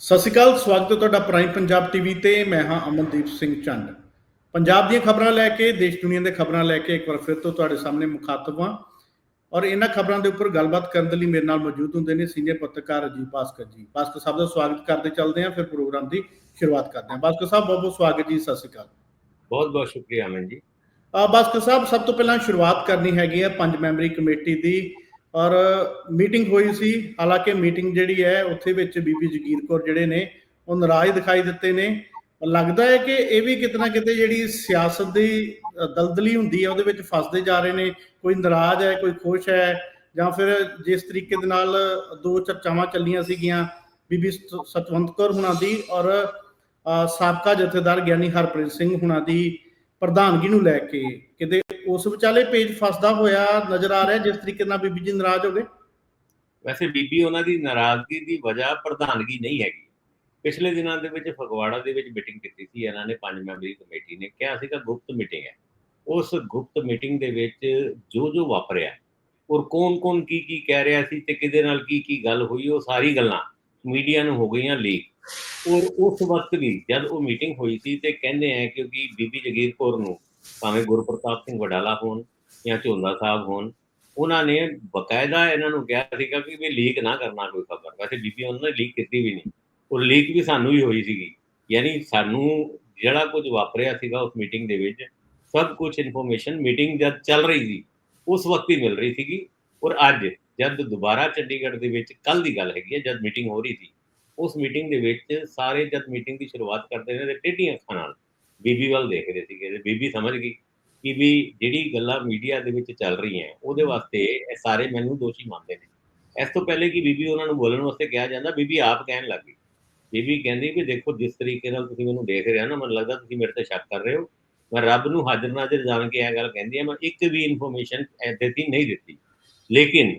ਸਤਿ ਸ਼੍ਰੀ ਅਕਾਲ ਸਵਾਗਤ ਹੈ ਤੁਹਾਡਾ ਪ੍ਰਾਈਮ ਪੰਜਾਬ ਟੀਵੀ ਤੇ। ਮੈਂ ਹਾਂ ਅਮਨਦੀਪ ਸਿੰਘ ਚੰਦ। ਪੰਜਾਬ ਦੀਆਂ ਖਬਰਾਂ ਲੈ ਕੇ ਦੇਸ਼ ਦੁਨੀਆ ਦੇ ਖਬਰਾਂ ਲੈ ਕੇ ਇੱਕ ਵਾਰ ਫਿਰ ਤੋਂ ਤੁਹਾਡੇ ਸਾਹਮਣੇ ਮੁਖਾਤਬ ਹਾਂ। ਔਰ ਇਹਨਾਂ ਖਬਰਾਂ ਦੇ ਉੱਪਰ ਗੱਲਬਾਤ ਕਰਨ ਦੇ ਲਈ ਮੇਰੇ ਨਾਲ ਮੌਜੂਦ ਹੁੰਦੇ ਨੇ ਸੀਨੀਅਰ ਪੱਤਰਕਾਰ ਅਜੀਤ ਭਾਸਕਰ ਜੀ। ਭਾਸਕਰ ਸਾਹਿਬ ਦਾ ਸਵਾਗਤ ਕਰਦੇ ਚੱਲਦੇ ਹਾਂ ਫਿਰ ਪ੍ਰੋਗਰਾਮ ਦੀ ਸ਼ੁਰੂਆਤ ਕਰਦੇ ਹਾਂ। ਭਾਸਕਰ ਸਾਹਿਬ ਬਹੁਤ ਬਹੁਤ ਸਵਾਗਤ ਜੀ ਸਤਿ ਸ਼੍ਰੀ ਅਕਾਲ। ਬਹੁਤ ਬਹੁਤ ਸ਼ੁਕਰੀਆ ਅਮਨ ਜੀ। ਭਾਸਕਰ ਸਾਹਿਬ ਸਭ ਤੋਂ ਪਹਿਲਾਂ ਸ਼ੁਰੂਆਤ ਕਰਨੀ ਹੈਗੀ ਹੈ ਪੰਜ ਮੈਂਬਰੀ ਕਮੇਟੀ ਦੀ। ਔਰ ਮੀਟਿੰਗ ਹੋਈ ਸੀ, ਹਾਲਾਂਕਿ ਮੀਟਿੰਗ ਜਿਹੜੀ ਹੈ, ਉੱਥੇ ਵਿੱਚ ਬੀਬੀ ਜਗੀਰ ਕੌਰ ਜਿਹੜੇ ਨੇ, ਉਹ ਨਾਰਾਜ਼ ਦਿਖਾਈ ਦਿੱਤੇ ਨੇ। ਲੱਗਦਾ ਹੈ ਕਿ ਇਹ ਵੀ ਕਿਤਨਾ ਕਿਤੇ ਜਿਹੜੀ ਸਿਆਸਤ ਦੀ ਦਲਦਲੀ ਹੁੰਦੀ ਹੈ, ਉਹਦੇ ਵਿੱਚ ਫਸਦੇ ਜਾ ਰਹੇ ਨੇ। ਕੋਈ ਨਾਰਾਜ਼ ਹੈ, ਕੋਈ ਖੁਸ਼ ਹੈ, ਜਾਂ ਫਿਰ ਜਿਸ ਤਰੀਕੇ ਦੇ ਨਾਲ ਦੋ ਚਰਚਾਵਾਂ ਚੱਲੀਆਂ ਸੀਗੀਆਂ, ਬੀਬੀ ਸਤਵੰਤ ਕੌਰ ਹੁਣਾਂ ਦੀ ਔਰ ਸਾਬਕਾ ਜਥੇਦਾਰ ਗਿਆਨੀ ਹਰਪ੍ਰੀਤ ਸਿੰਘ ਹੁਣਾਂ ਦੀ ਪ੍ਰਧਾਨਗੀ ਨੂੰ ਲੈ ਕੇ। ਕਿਤੇ ਉਸ ਵਿਚਾਲੇ ਪੇਜ ਫਸਦਾ ਹੋਇਆ ਨਜ਼ਰ ਆ ਰਿਹਾ, ਜਿਸ ਤਰੀਕੇ ਨਾਲ ਬੀਬੀ ਜੀ ਨਾਰਾਜ਼ ਹੋ ਗਏ। ਵੈਸੇ ਬੀਬੀ ਉਹਨਾਂ ਦੀ ਨਾਰਾਜ਼ਗੀ ਦੀ ਵਜ੍ਹਾ ਪ੍ਰਧਾਨਗੀ ਨਹੀਂ ਹੈਗੀ। ਪਿਛਲੇ ਦਿਨਾਂ ਦੇ ਵਿੱਚ ਫਗਵਾੜਾ ਦੇ ਵਿੱਚ ਮੀਟਿੰਗ ਕੀਤੀ ਸੀ, ਇਹਨਾਂ ਨੇ ਪੰਜ ਮੈਂਬਰੀ ਕਮੇਟੀ ਨੇ ਕਿਹਾ ਸੀਗਾ ਗੁਪਤ ਮੀਟਿੰਗ ਹੈ। ਉਸ ਗੁਪਤ ਮੀਟਿੰਗ ਦੇ ਵਿੱਚ ਜੋ ਜੋ ਵਾਪਰਿਆ, ਔਰ ਕੌਣ-ਕੌਣ ਕੀ ਕੀ ਕਹਿ ਰਿਹਾ ਸੀ ਤੇ ਕਿਹਦੇ ਨਾਲ ਕੀ ਕੀ ਗੱਲ ਹੋਈ, ਉਹ ਸਾਰੀ ਗੱਲਾਂ ਮੀਡੀਆ ਨੂੰ ਹੋ ਗਈਆਂ ਲੀਕ ਔਰ ਉਸ ਵਕਤ ਵੀ ਜਦ ਉਹ ਮੀਟਿੰਗ ਹੋਈ ਸੀ ਤੇ ਕਹਿੰਦੇ ਆ ਕਿਉਂਕਿ ਬੀਬੀ ਜਗੀਰ ਕੌਰ ਨੂੰ ਭਾਵੇਂ ਗੁਰਪ੍ਰਤਾਪ ਸਿੰਘ ਵਡਾਲਾ ਹੋਣ ਜਾਂ ਝੋਲਾ ਸਾਹਿਬ ਹੋਣ, ਉਹਨਾਂ ਨੇ ਬਕਾਇਦਾ ਇਹਨਾਂ ਨੂੰ ਕਿਹਾ ਸੀਗਾ ਕਿ ਵੀ ਲੀਕ ਨਾ ਕਰਨਾ ਕੋਈ ਖਬਰ। ਵੈਸੇ ਬੀਬੀ ਉਹਨਾਂ ਨੇ ਲੀਕ ਕੀਤੀ ਵੀ ਨਹੀਂ। ਉਹ ਲੀਕ ਵੀ ਸਾਨੂੰ ਹੀ ਹੋਈ ਸੀਗੀ। ਯਾਨੀ ਸਾਨੂੰ ਜਿਹੜਾ ਕੁਝ ਵਾਪਰਿਆ ਸੀਗਾ ਉਸ ਮੀਟਿੰਗ ਦੇ ਵਿੱਚ, ਸਭ ਕੁਝ ਇਨਫੋਰਮੇਸ਼ਨ ਮੀਟਿੰਗ ਜਦ ਚੱਲ ਰਹੀ ਸੀ, ਉਸ ਵਕਤ ਹੀ ਮਿਲ ਰਹੀ ਸੀਗੀ। ਔਰ ਅੱਜ ਜਦ ਦੁਬਾਰਾ ਚੰਡੀਗੜ੍ਹ ਦੇ ਵਿੱਚ ਕੱਲ ਦੀ ਗੱਲ ਹੈਗੀ ਹੈ, ਜਦ ਮੀਟਿੰਗ ਹੋ ਰਹੀ ਸੀ, ਉਸ ਮੀਟਿੰਗ ਦੇ ਵਿੱਚ ਸਾਰੇ ਜਦ ਮੀਟਿੰਗ ਦੀ ਸ਼ੁਰੂਆਤ ਕਰਦੇ ਨੇ ਤੇ ਟੇਢੀਆਂ ਅੱਖਾਂ ਨਾਲ ਬੀਬੀ ਵੱਲ ਦੇਖ ਰਹੇ ਸੀਗੇ ਤੇ ਬੀਬੀ ਸਮਝ ਗਈ ਕਿ ਵੀ ਜਿਹੜੀ ਗੱਲਾਂ ਮੀਡੀਆ ਦੇ ਵਿੱਚ ਚੱਲ ਰਹੀਆਂ ਉਹਦੇ ਵਾਸਤੇ ਇਹ ਸਾਰੇ ਮੈਨੂੰ ਦੋਸ਼ੀ ਮੰਨਦੇ ਨੇ। ਇਸ ਤੋਂ ਪਹਿਲੇ ਕਿ ਬੀਬੀ ਉਹਨਾਂ ਨੂੰ ਬੋਲਣ ਵਾਸਤੇ ਕਿਹਾ ਜਾਂਦਾ ਬੀਬੀ ਆਪ ਕਹਿਣ ਲੱਗੀ ਬੀਬੀ ਕਹਿੰਦੀ ਵੀ ਦੇਖੋ ਜਿਸ ਤਰੀਕੇ ਨਾਲ ਤੁਸੀਂ ਮੈਨੂੰ ਦੇਖ ਰਹੇ ਹੋ ਨਾ ਮੈਨੂੰ ਲੱਗਦਾ ਤੁਸੀਂ ਮੇਰੇ ਤੇ ਸ਼ੱਕ ਕਰ ਰਹੇ ਹੋ। ਮੈਂ ਰੱਬ ਨੂੰ ਹਾਜ਼ਰ ਨਾਜ਼ਰ ਜਾਣ ਕੇ ਇਹ ਗੱਲ ਕਹਿੰਦੀ ਆ ਮੈਂ ਇੱਕ ਵੀ ਇਨਫੋਰਮੇਸ਼ਨ ਐਦੇ ਦੀ ਨਹੀਂ ਦਿੱਤੀ। ਲੇਕਿਨ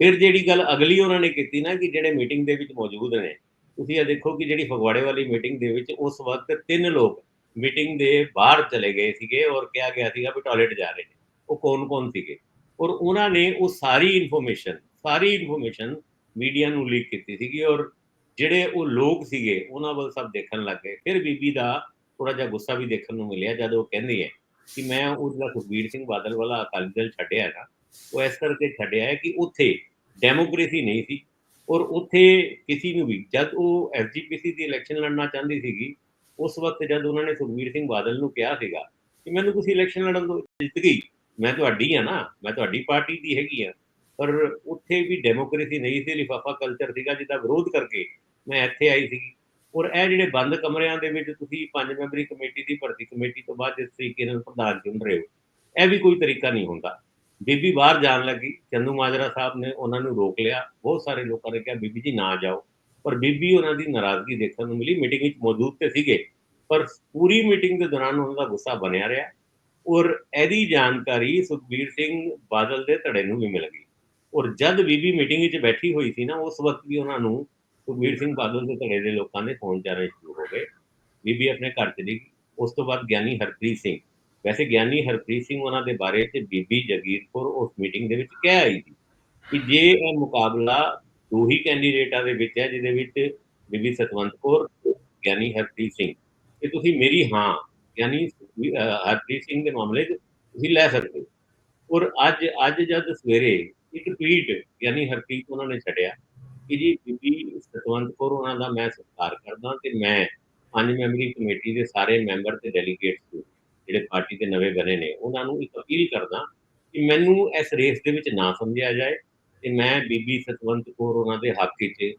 ਫਿਰ ਜਿਹੜੀ ਗੱਲ ਅਗਲੀ ਉਹਨਾਂ ਨੇ ਕੀਤੀ ਨਾ ਕਿ ਜਿਹੜੇ ਮੀਟਿੰਗ ਦੇ ਵਿੱਚ ਮੌਜੂਦ ਨੇ ਤੁਸੀਂ ਇਹ ਦੇਖੋ ਕਿ ਜਿਹੜੀ ਫਗਵਾੜੇ ਵਾਲੀ ਮੀਟਿੰਗ ਦੇ ਵਿੱਚ ਉਸ ਵਕਤ ਤਿੰਨ ਲੋਕ ਮੀਟਿੰਗ ਦੇ ਬਾਹਰ ਚਲੇ ਗਏ ਸੀਗੇ ਔਰ ਕਿਹਾ ਗਿਆ ਸੀਗਾ ਵੀ ਟਾਇਲਟ ਜਾ ਰਹੇ ਨੇ। ਉਹ ਕੌਣ-ਕੌਣ ਸੀਗੇ? ਔਰ ਉਹਨਾਂ ਨੇ ਉਹ ਸਾਰੀ ਇਨਫੋਰਮੇਸ਼ਨ ਸਾਰੀ ਇਨਫੋਰਮੇਸ਼ਨ ਮੀਡੀਆ ਨੂੰ ਲੀਕ ਕੀਤੀ ਸੀਗੀ ਔਰ ਜਿਹੜੇ ਉਹ ਲੋਕ ਸੀਗੇ ਉਹਨਾਂ ਵੱਲ ਸਭ ਦੇਖਣ ਲੱਗ ਗਏ। ਫਿਰ ਬੀਬੀ ਦਾ ਥੋੜਾ ਜਿਹਾ ਗੁੱਸਾ ਵੀ ਦੇਖਣ ਨੂੰ ਮਿਲਿਆ ਜਦ ਉਹ ਕਹਿੰਦੀ ਹੈ ਕਿ ਮੈਂ ਉਹ ਜਿਹੜਾ ਸੁਖਬੀਰ ਸਿੰਘ ਬਾਦਲ ਵਾਲਾ ਅਕਾਲੀ ਦਲ ਛੱਡਿਆ ਨਾ, ਉਹ ਇਸ ਕਰਕੇ ਛੱਡਿਆ ਹੈ ਕਿ ਉੱਥੇ ਡੈਮੋਕ੍ਰੇਸੀ ਨਹੀਂ ਸੀ ਔਰ ਉੱਥੇ ਕਿਸੇ ਨੂੰ ਵੀ, ਜਦ ਉਹ ਐਸਜੀਪੀਸੀ ਦੀ ਇਲੈਕਸ਼ਨ ਲੜਨਾ ਚਾਹੁੰਦੀ ਸੀਗੀ ਉਸ ਵਕਤ ਜਦ ਉਹਨਾਂ ਨੇ ਸੁਖਬੀਰ ਸਿੰਘ ਬਾਦਲ ਨੂੰ ਕਿਹਾ ਸੀਗਾ ਕਿ ਮੈਨੂੰ ਤੁਸੀਂ ਇਲੈਕਸ਼ਨ ਲੜਨ ਦੋ ਜਿੱਤ ਗਈ, ਮੈਂ ਤੁਹਾਡੀ ਆ ਨਾ, ਮੈਂ ਤੁਹਾਡੀ ਪਾਰਟੀ ਦੀ ਹੈਗੀ ਆ, ਪਰ ਉੱਥੇ ਵੀ ਡੈਮੋਕ੍ਰੇਸੀ ਨਹੀਂ ਸੀ, ਲਿਫਾਫਾ ਕਲਚਰ ਸੀਗਾ ਜਿਹਦਾ ਵਿਰੋਧ ਕਰਕੇ ਮੈਂ ਇੱਥੇ ਆਈ ਸੀਗੀ ਔਰ ਇਹ ਜਿਹੜੇ ਬੰਦ ਕਮਰਿਆਂ ਦੇ ਵਿੱਚ ਤੁਸੀਂ ਪੰਜ ਮੈਂਬਰੀ ਕਮੇਟੀ ਦੀ ਭਰਤੀ ਕਮੇਟੀ ਤੋਂ ਬਾਅਦ ਜਿਸ ਤਰੀਕੇ ਨਾਲ ਪ੍ਰਧਾਨ ਚੁਣ ਰਹੇ ਹੋ, ਇਹ ਵੀ ਕੋਈ ਤਰੀਕਾ ਨਹੀਂ ਹੁੰਦਾ। ਬੀਬੀ ਬਾਹਰ ਜਾਣ ਲੱਗੀ, ਚੰਦੂ ਮਾਜਰਾ ਸਾਹਿਬ ਨੇ ਉਹਨਾਂ ਨੂੰ ਰੋਕ ਲਿਆ, ਬਹੁਤ ਸਾਰੇ ਲੋਕਾਂ ਨੇ ਕਿਹਾ, ਬੀਬੀ ਜੀ ਨਾ ਜਾਓ। ਔਰ ਬੀਬੀ ਉਹਨਾਂ ਦੀ ਨਾਰਾਜ਼ਗੀ ਦੇਖਣ ਨੂੰ ਮਿਲੀ। ਮੀਟਿੰਗ ਵਿੱਚ ਮੌਜੂਦ ਤੇ ਸੀਗੇ। ਪਰ ਪੂਰੀ ਮੀਟਿੰਗ ਦੇ ਦੌਰਾਨ ਉਹਨਾਂ ਦਾ ਗੁੱਸਾ ਬਣਿਆ ਰਿਹਾ ਔਰ ਇਹਦੀ ਜਾਣਕਾਰੀ ਸੁਖਬੀਰ ਸਿੰਘ ਬਾਦਲ ਦੇ ਧੜੇ ਨੂੰ ਵੀ ਮਿਲ ਗਈ। ਔਰ ਜਦ ਬੀਬੀ ਮੀਟਿੰਗ ਵਿੱਚ ਬੈਠੀ ਹੋਈ ਸੀ ਨਾ, ਉਸ ਵਕਤ ਵੀ ਉਹਨਾਂ ਨੂੰ ਸੁਖਬੀਰ ਸਿੰਘ ਬਾਦਲ ਦੇ ਧੜੇ ਦੇ ਲੋਕਾਂ ਦੇ ਫੋਨ ਜਾਣੇ ਸ਼ੁਰੂ ਹੋ ਗਏ। ਬੀਬੀ ਆਪਣੇ ਘਰ ਚਲੀ ਗਈ। ਉਸ ਤੋਂ ਬਾਅਦ ਗਿਆਨੀ ਹਰਪ੍ਰੀਤ ਸਿੰਘ। ਵੈਸੇ ਗਿਆਨੀ ਹਰਪ੍ਰੀਤ ਸਿੰਘ ਉਹਨਾਂ ਦੇ ਬਾਰੇ ਤੇ ਬੀਬੀ ਜਗੀਰ ਕੌਰ ਉਸ ਮੀਟਿੰਗ ਦੇ ਵਿੱਚ ਕਹਿ ਆਈ ਸੀ ਕਿ ਜੇ ਇਹ ਮੁਕਾਬਲਾ ਦੋ ਹੀ ਕੈਂਡੀਡੇਟਾਂ ਦੇ ਵਿੱਚ ਹੈ, ਜਿਹਦੇ ਵਿੱਚ ਬੀਬੀ ਸਤਵੰਤ ਕੌਰ ਗਿਆਨੀ ਹਰਪ੍ਰੀਤ ਸਿੰਘ। ਤੇ ਤੁਸੀਂ ਮੇਰੀ ਹਾਂ ਯਾਨੀ ਹਰਪ੍ਰੀਤ ਸਿੰਘ ਦੇ ਮਾਮਲੇ 'ਚ ਤੁਸੀਂ ਲੈ ਸਕਦੇ ਹੋ। ਔਰ ਅੱਜ ਅੱਜ ਜਦ ਸਵੇਰੇ ਇੱਕ ਟਵੀਟ ਯਾਨੀ ਹਰਪ੍ਰੀਤ ਉਹਨਾਂ ਨੇ ਛੱਡਿਆ ਕਿ ਜੀ ਬੀਬੀ ਸਤਵੰਤ ਕੌਰ ਉਹਨਾਂ ਦਾ ਮੈਂ ਸਤਿਕਾਰ ਕਰਦਾ ਤੇ ਮੈਂ ਪੰਜ ਮੈਂਬਰੀ ਕਮੇਟੀ ਦੇ ਸਾਰੇ ਮੈਂਬਰ ਤੇ ਡੈਲੀਗੇਟਸ ਜਿਹੜੇ ਪਾਰਟੀ ਦੇ ਨਵੇਂ ਬਣੇ ਨੇ, ਉਹਨਾਂ ਨੂੰ ਇੱਕ ਅਪੀਲ ਕਰਦਾ ਕਿ ਮੈਨੂੰ ਇਸ ਰੇਸ ਦੇ ਵਿੱਚ ਨਾ ਸਮਝਿਆ ਜਾਏ ਤੇ ਮੈਂ ਬੀਬੀ ਸਤਵੰਤ ਕੌਰ ਉਹਨਾਂ ਦੇ ਹੱਕ ਵਿੱਚ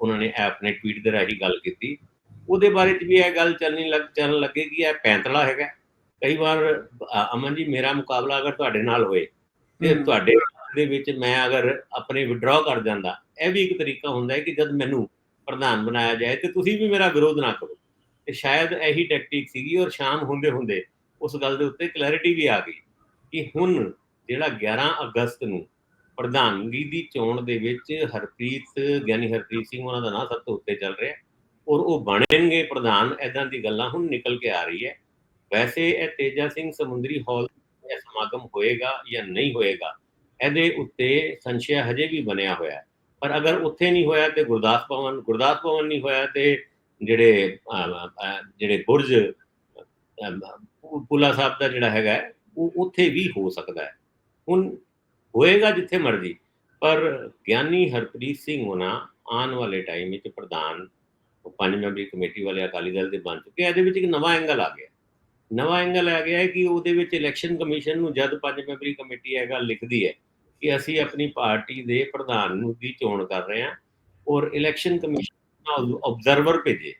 ਉਹਨਾਂ ਨੇ ਇਹ ਆਪਣੇ ਟਵੀਟ ਦੇ ਰਾਹੀਂ ਗੱਲ ਕੀਤੀ। ਉਹਦੇ ਬਾਰੇ ਚ ਵੀ ਇਹ ਗੱਲ ਚੱਲਣੀ ਲੱਗ ਚੱਲਣ ਲੱਗੇ ਕਿ ਇਹ ਪੈਂਤਲਾ ਹੈਗਾ। ਕਈ ਵਾਰ ਅਮਨ ਜੀ ਮੇਰਾ ਮੁਕਾਬਲਾ ਅਗਰ ਤੁਹਾਡੇ ਨਾਲ ਹੋਏ ਤੇ। ਤੁਹਾਡੇ ਦੇ ਵਿੱਚ ਮੈਂ ਅਗਰ ਆਪਣੇ ਵਿਡਰਾਅ ਕਰ ਜਾਂਦਾ ਇਹ ਵੀ ਇੱਕ ਤਰੀਕਾ ਹੁੰਦਾ ਹੈ ਕਿ ਜਦ ਮੈਨੂੰ ਪ੍ਰਧਾਨ ਬਣਾਇਆ ਜਾਏ ਤੇ ਤੁਸੀਂ ਵੀ ਮੇਰਾ ਵਿਰੋਧ ਨਾ ਕਰੋ। ਤੇ ਸ਼ਾਇਦ ਇਹੀ ਟੈਕਟਿਕ ਸੀਗੀ ਔਰ ਸ਼ਾਮ ਹੁੰਦੇ ਹੁੰਦੇ ਉਸ ਗੱਲ ਦੇ ਉੱਤੇ ਕਲੈਰਿਟੀ ਵੀ ਆ ਗਈ ਕਿ ਹੁਣ ਜਿਹੜਾ 11 ਅਗਸਤ ਨੂੰ ਪ੍ਰਧਾਨਗੀ ਦੀ ਚੋਣ ਦੇ ਵਿੱਚ ਹਰਪ੍ਰੀਤ ਗਿਆਨੀ ਹਰਪ੍ਰੀਤ ਸਿੰਘ ਉਹਨਾਂ ਦਾ ਨਾਂ ਸਭ ਤੋਂ ਉੱਤੇ ਚੱਲ ਰਿਹਾ। ਔਰ ਉਹ ਬਣਨਗੇ ਪ੍ਰਧਾਨ ਐਦਾਂ ਦੀ ਗੱਲਾਂ ਹੁਣ ਨਿਕਲ ਕੇ ਆ ਰਹੀ ਹੈ। ਵੈਸੇ ਇਹ ਤੇਜਾ ਸਿੰਘ ਸਮੁੰਦਰੀ ਹਾਲ ਇਹ ਸਮਾਗਮ ਹੋਏਗਾ ਜਾਂ ਨਹੀਂ ਹੋਏਗਾ, ਇਹਦੇ ਉੱਤੇ ਸੰਸ਼ਿਆ ਹਜੇ ਵੀ ਬਣਿਆ ਹੋਇਆ ਹੈ। ਪਰ ਅਗਰ ਉੱਥੇ ਨਹੀਂ ਹੋਇਆ ਤੇ ਗੁਰਦਾਸ ਭਵਨ ਗੁਰਦਾਸ ਭਵਨ ਨਹੀਂ ਹੋਇਆ ਤੇ ਜਿਹੜੇ ਜਿਹੜੇ ਬੁਰਜ ਪੁਲਾ ਸਾਹਿਬ ਦਾ ਜਿਹੜਾ ਹੈਗਾ ਉਹ ਉੱਥੇ ਵੀ ਹੋ ਸਕਦਾ ਹੈ। ਹੁਣ ਹੋਏਗਾ ਜਿੱਥੇ ਮਰਜ਼ੀ। ਪਰ ਗਿਆਨੀ ਹਰਪ੍ਰੀਤ ਸਿੰਘ ਹੋਣਾ ਆਉਣ ਵਾਲੇ ਟਾਈਮ ਵਿੱਚ ਪ੍ਰਧਾਨ ਪੰਜ ਮੈਂਬਰੀ ਕਮੇਟੀ ਵਾਲੇ ਅਕਾਲੀ ਦਲ ਦੇ ਬਣ ਚੁੱਕੇ ਇਹਦੇ ਵਿੱਚ ਇੱਕ ਨਵਾਂ ਐਂਗਲ ਆ ਗਿਆ। ਨਵਾਂ ਐਂਗਲ ਆ ਗਿਆ ਹੈ ਕਿ ਉਹਦੇ ਵਿੱਚ ਇਲੈਕਸ਼ਨ ਕਮਿਸ਼ਨ ਨੂੰ ਜਦ ਪੰਜ ਮੈਂਬਰੀ ਕਮੇਟੀ ਇਹ ਗੱਲ ਲਿਖਦੀ ਹੈ ਕਿ ਅਸੀਂ ਆਪਣੀ ਪਾਰਟੀ ਦੇ ਪ੍ਰਧਾਨ ਨੂੰ ਦੀ ਚੋਣ ਕਰ ਰਹੇ ਹਾਂ ਔਰ ਇਲੈਕਸ਼ਨ ਕਮਿਸ਼ਨ ਨਾਲ ਆਬਜ਼ਰਵਰ ਭੇਜੇ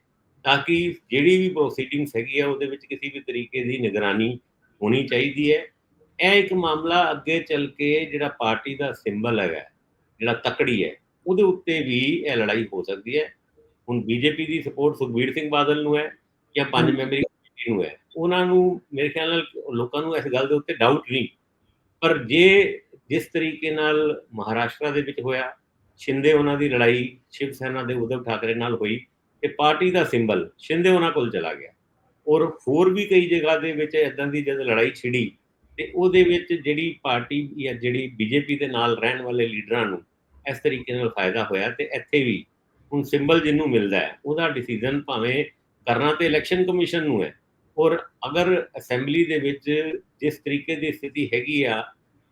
ਤਾਂ ਕਿ ਜਿਹੜੀ ਵੀ ਪ੍ਰੋਸੀਡਿੰਗਸ ਹੈਗੀ ਆ ਉਹਦੇ ਵਿੱਚ ਕਿਸੇ ਵੀ ਤਰੀਕੇ ਦੀ ਨਿਗਰਾਨੀ ਹੋਣੀ ਚਾਹੀਦੀ ਹੈ। ਇਹ ਇੱਕ ਮਾਮਲਾ ਅੱਗੇ ਚੱਲ ਕੇ ਜਿਹੜਾ ਪਾਰਟੀ ਦਾ ਸਿੰਬਲ ਹੈਗਾ ਜਿਹੜਾ ਤਕੜੀ ਹੈ ਉਹਦੇ ਉੱਤੇ ਵੀ ਇਹ ਲੜਾਈ ਹੋ ਸਕਦੀ ਹੈ। ਹੁਣ ਬੀਜੇਪੀ ਦੀ ਸਪੋਰਟ ਸੁਖਬੀਰ ਸਿੰਘ ਬਾਦਲ ਨੂੰ ਹੈ ਜਾਂ ਪੰਜ। ਮੈਂਬਰੀ ਕਮੇਟੀ ਨੂੰ ਹੈ ਉਹਨਾਂ ਨੂੰ ਮੇਰੇ ਖਿਆਲ ਨਾਲ ਲੋਕਾਂ ਨੂੰ ਇਸ ਗੱਲ ਦੇ ਉੱਤੇ ਡਾਊਟ ਨਹੀਂ। ਪਰ ਜੇ ਜਿਸ ਤਰੀਕੇ ਨਾਲ ਮਹਾਰਾਸ਼ਟਰ ਦੇ ਵਿੱਚ ਹੋਇਆ ਸ਼ਿੰਦੇ ਉਹਨਾਂ ਦੀ ਲੜਾਈ ਸ਼ਿਵ ਸੈਨਾ ਦੇ ਉਦਵ ਠਾਕਰੇ ਨਾਲ ਹੋਈ ਤੇ ਪਾਰਟੀ ਦਾ ਸਿੰਬਲ ਸ਼ਿੰਦੇ ਉਹਨਾਂ ਕੋਲ ਚਲਾ ਗਿਆ। ਔਰ ਹੋਰ ਵੀ ਕਈ ਜਗ੍ਹਾ ਦੇ ਵਿੱਚ ਇਦਾਂ ਦੀ ਜਦ ਲੜਾਈ ਛਿੜੀ ਤੇ ਉਹਦੇ ਵਿੱਚ ਜਿਹੜੀ ਪਾਰਟੀ ਜਾਂ ਜਿਹੜੀ ਬੀਜੇਪੀ ਦੇ ਨਾਲ ਰਹਿਣ ਵਾਲੇ ਲੀਡਰਾਂ ਨੂੰ ਇਸ ਤਰੀਕੇ ਨਾਲ ਫਾਇਦਾ ਹੋਇਆ ਤੇ ਇੱਥੇ ਵੀ ਹੁਣ ਸਿੰਬਲ ਜਿਹਨੂੰ ਮਿਲਦਾ ਹੈ, ਉਹਦਾ ਡਿਸੀਜਨ ਭਾਵੇਂ ਕਰਨਾ ਤੇ ਇਲੈਕਸ਼ਨ ਕਮਿਸ਼ਨ ਨੂੰ ਹੈ ਔਰ ਅਗਰ ਅਸੈਂਬਲੀ ਦੇ ਵਿੱਚ ਜਿਸ ਤਰੀਕੇ ਦੀ ਸਥਿਤੀ ਹੈਗੀ ਆ,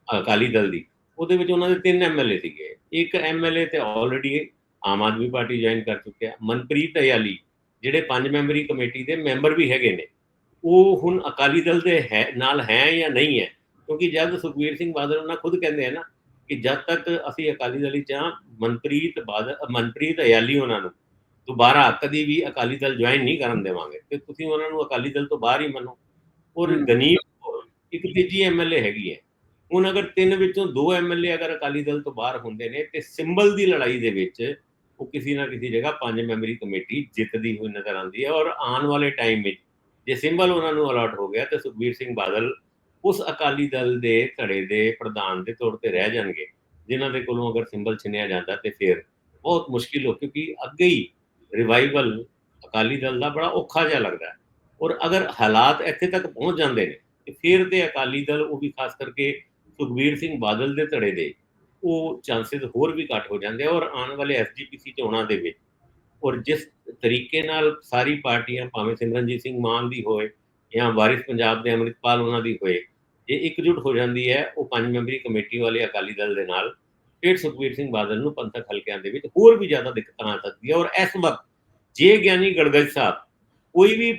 ਅਕਾਲੀ ਦਲ ਦੀ, ਉਹਦੇ ਵਿੱਚ ਉਹਨਾਂ ਦੇ ਤਿੰਨ ਐਮਐਲਏ ਸੀਗੇ, ਇੱਕ ਐਮਐਲਏ ਤੇ already Aam Aadmi party join ਕਰ ਚੁੱਕਿਆ, ਮਨਪ੍ਰੀਤ ਅਯਾਲੀ, ਜਿਹੜੇ ਪੰਜ ਮੈਂਬਰੀ ਕਮੇਟੀ ਦੇ ਮੈਂਬਰ ਵੀ ਹੈਗੇ ਨੇ। ਉਹ ਹੁਣ ਅਕਾਲੀ ਦਲ ਦੇ ਹੈ ਨਾਲ ਹੈ ਜਾਂ ਨਹੀਂ ਹੈ ਕਿਉਂਕਿ ਜਦ ਸੁਖਬੀਰ ਸਿੰਘ ਬਾਦਲ ਉਹਨਾਂ ਖੁਦ ਕਹਿੰਦੇ ਆ ਨਾ ਕਿ ਜਦ ਤੱਕ ਅਸੀਂ ਅਕਾਲੀ ਦਲ ਵਿੱਚ ਆ ਮਨਪ੍ਰੀਤ ਬਾਦਲ ਮਨਪ੍ਰੀਤ ਅਯਾਲੀ ਉਹਨਾਂ ਨੂੰ ਦੁਬਾਰਾ ਕਦੀ ਵੀ ਅਕਾਲੀ ਦਲ ਜੁਆਇਨ ਨਹੀਂ ਕਰਨ ਦੇਵਾਂਗੇ ਤੇ ਤੁਸੀਂ ਉਹਨਾਂ ਨੂੰ ਅਕਾਲੀ ਦਲ ਤੋਂ ਬਾਹਰ ਹੀ ਮੰਨੋ ਔਰ। ਗਨੀਮ ਇੱਕ ਤੀਜੀ ਐਮਐਲਏ ਹੈਗੀ ਹੈ ਹੁਣ ਅਗਰ ਤਿੰਨ ਵਿੱਚੋਂ ਦੋ ਐਮਐਲਏ ਅਗਰ ਅਕਾਲੀ ਦਲ ਤੋਂ ਬਾਹਰ ਹੁੰਦੇ ਨੇ ਤੇ ਸਿੰਬਲ ਦੀ ਲੜਾਈ ਦੇ ਵਿੱਚ ਉਹ ਕਿਸੇ ਨਾ ਕਿਸੇ ਜਗ੍ਹਾ ਪੰਜ ਮੈਂਬਰੀ ਕਮੇਟੀ ਜਿੱਤਦੀ ਹੋਈ ਨਜ਼ਰ ਆਉਂਦੀ ਹੈ ਔਰ ਆਉਣ ਵਾਲੇ ਟਾਈਮ ਵਿੱਚ ਜੇ ਸਿੰਬਲ ਉਹਨਾਂ ਨੂੰ ਅਲਾਟ ਹੋ ਗਿਆ ਤੇ ਸੁਖਬੀਰ ਸਿੰਘ ਬਾਦਲ ਉਸ ਅਕਾਲੀ ਦਲ ਦੇ ਧੜੇ ਦੇ ਪ੍ਰਧਾਨ ਦੇ ਤੌਰ ਤੇ ਰਹਿ ਜਾਣਗੇ, ਜਿਨ੍ਹਾਂ ਦੇ ਕੋਲੋਂ ਅਗਰ ਸਿੰਬਲ ਛਿਨਿਆ ਜਾਂਦਾ ਤੇ ਫਿਰ ਬਹੁਤ ਮੁਸ਼ਕਿਲ ਹੋ, ਕਿਉਂਕਿ ਅੱਗੇ ਹੀ ਰਿਵਾਈਵਲ ਅਕਾਲੀ ਦਲ ਦਾ ਬੜਾ ਔਖਾ ਜਿਹਾ ਲੱਗਦਾ ਹੈ। ਔਰ ਅਗਰ ਹਾਲਾਤ ਇੱਥੇ ਤੱਕ ਪਹੁੰਚ ਜਾਂਦੇ ਨੇ, ਤੇ ਫਿਰ ਤੇ ਅਕਾਲੀ ਦਲ ਉਹ ਵੀ ਖਾਸ ਕਰਕੇ ਸੁਖਬੀਰ ਸਿੰਘ ਬਾਦਲ ਦੇ ਧੜੇ ਦੇ ਉਹ ਚਾਂਸਸ ਹੋਰ ਵੀ ਘੱਟ ਹੋ ਜਾਂਦੇ ਆ। ਔਰ ਆਉਣ ਵਾਲੇ ਐਸਜੀਪੀਸੀ ਚੋਣਾਂ ਦੇ ਵਿੱਚ ਔਰ ਜਿਸ ਤਰੀਕੇ ਨਾਲ ਸਾਰੀ ਪਾਰਟੀਆਂ ਭਾਵੇਂ ਸਿਮਰਨਜੀਤ ਸਿੰਘ ਮਾਨ ਦੀ ਹੋਏ ਜਾਂ ਵਾਰਿਸ ਪੰਜਾਬ ਦੇ ਅੰਮ੍ਰਿਤਪਾਲ ਉਹਨਾਂ ਦੀ ਹੋਏ ਜੇ ਇਕਜੁੱਟ ਹੋ ਜਾਂਦੀ ਹੈ ਉਹ ਪੰਜ ਮੈਂਬਰੀ ਕਮੇਟੀ ਵਾਲੇ ਅਕਾਲੀ ਦਲ ਦੇ ਨਾਲ, ਫਿਰ ਸੁਖਬੀਰ ਸਿੰਘ ਬਾਦਲ ਨੂੰ ਪੰਥਕ ਹਲਕਿਆਂ ਦੇ ਵਿੱਚ ਹੋਰ ਵੀ ਜ਼ਿਆਦਾ ਦਿੱਕਤਾਂ ਆ ਸਕਦੀਆਂ ਔਰ ਇਸ ਵਕਤ ਜੇ ਗਿਆਨੀ ਗੜਗੜ ਸਾਹਿਬ ਕੋਈ ਵੀ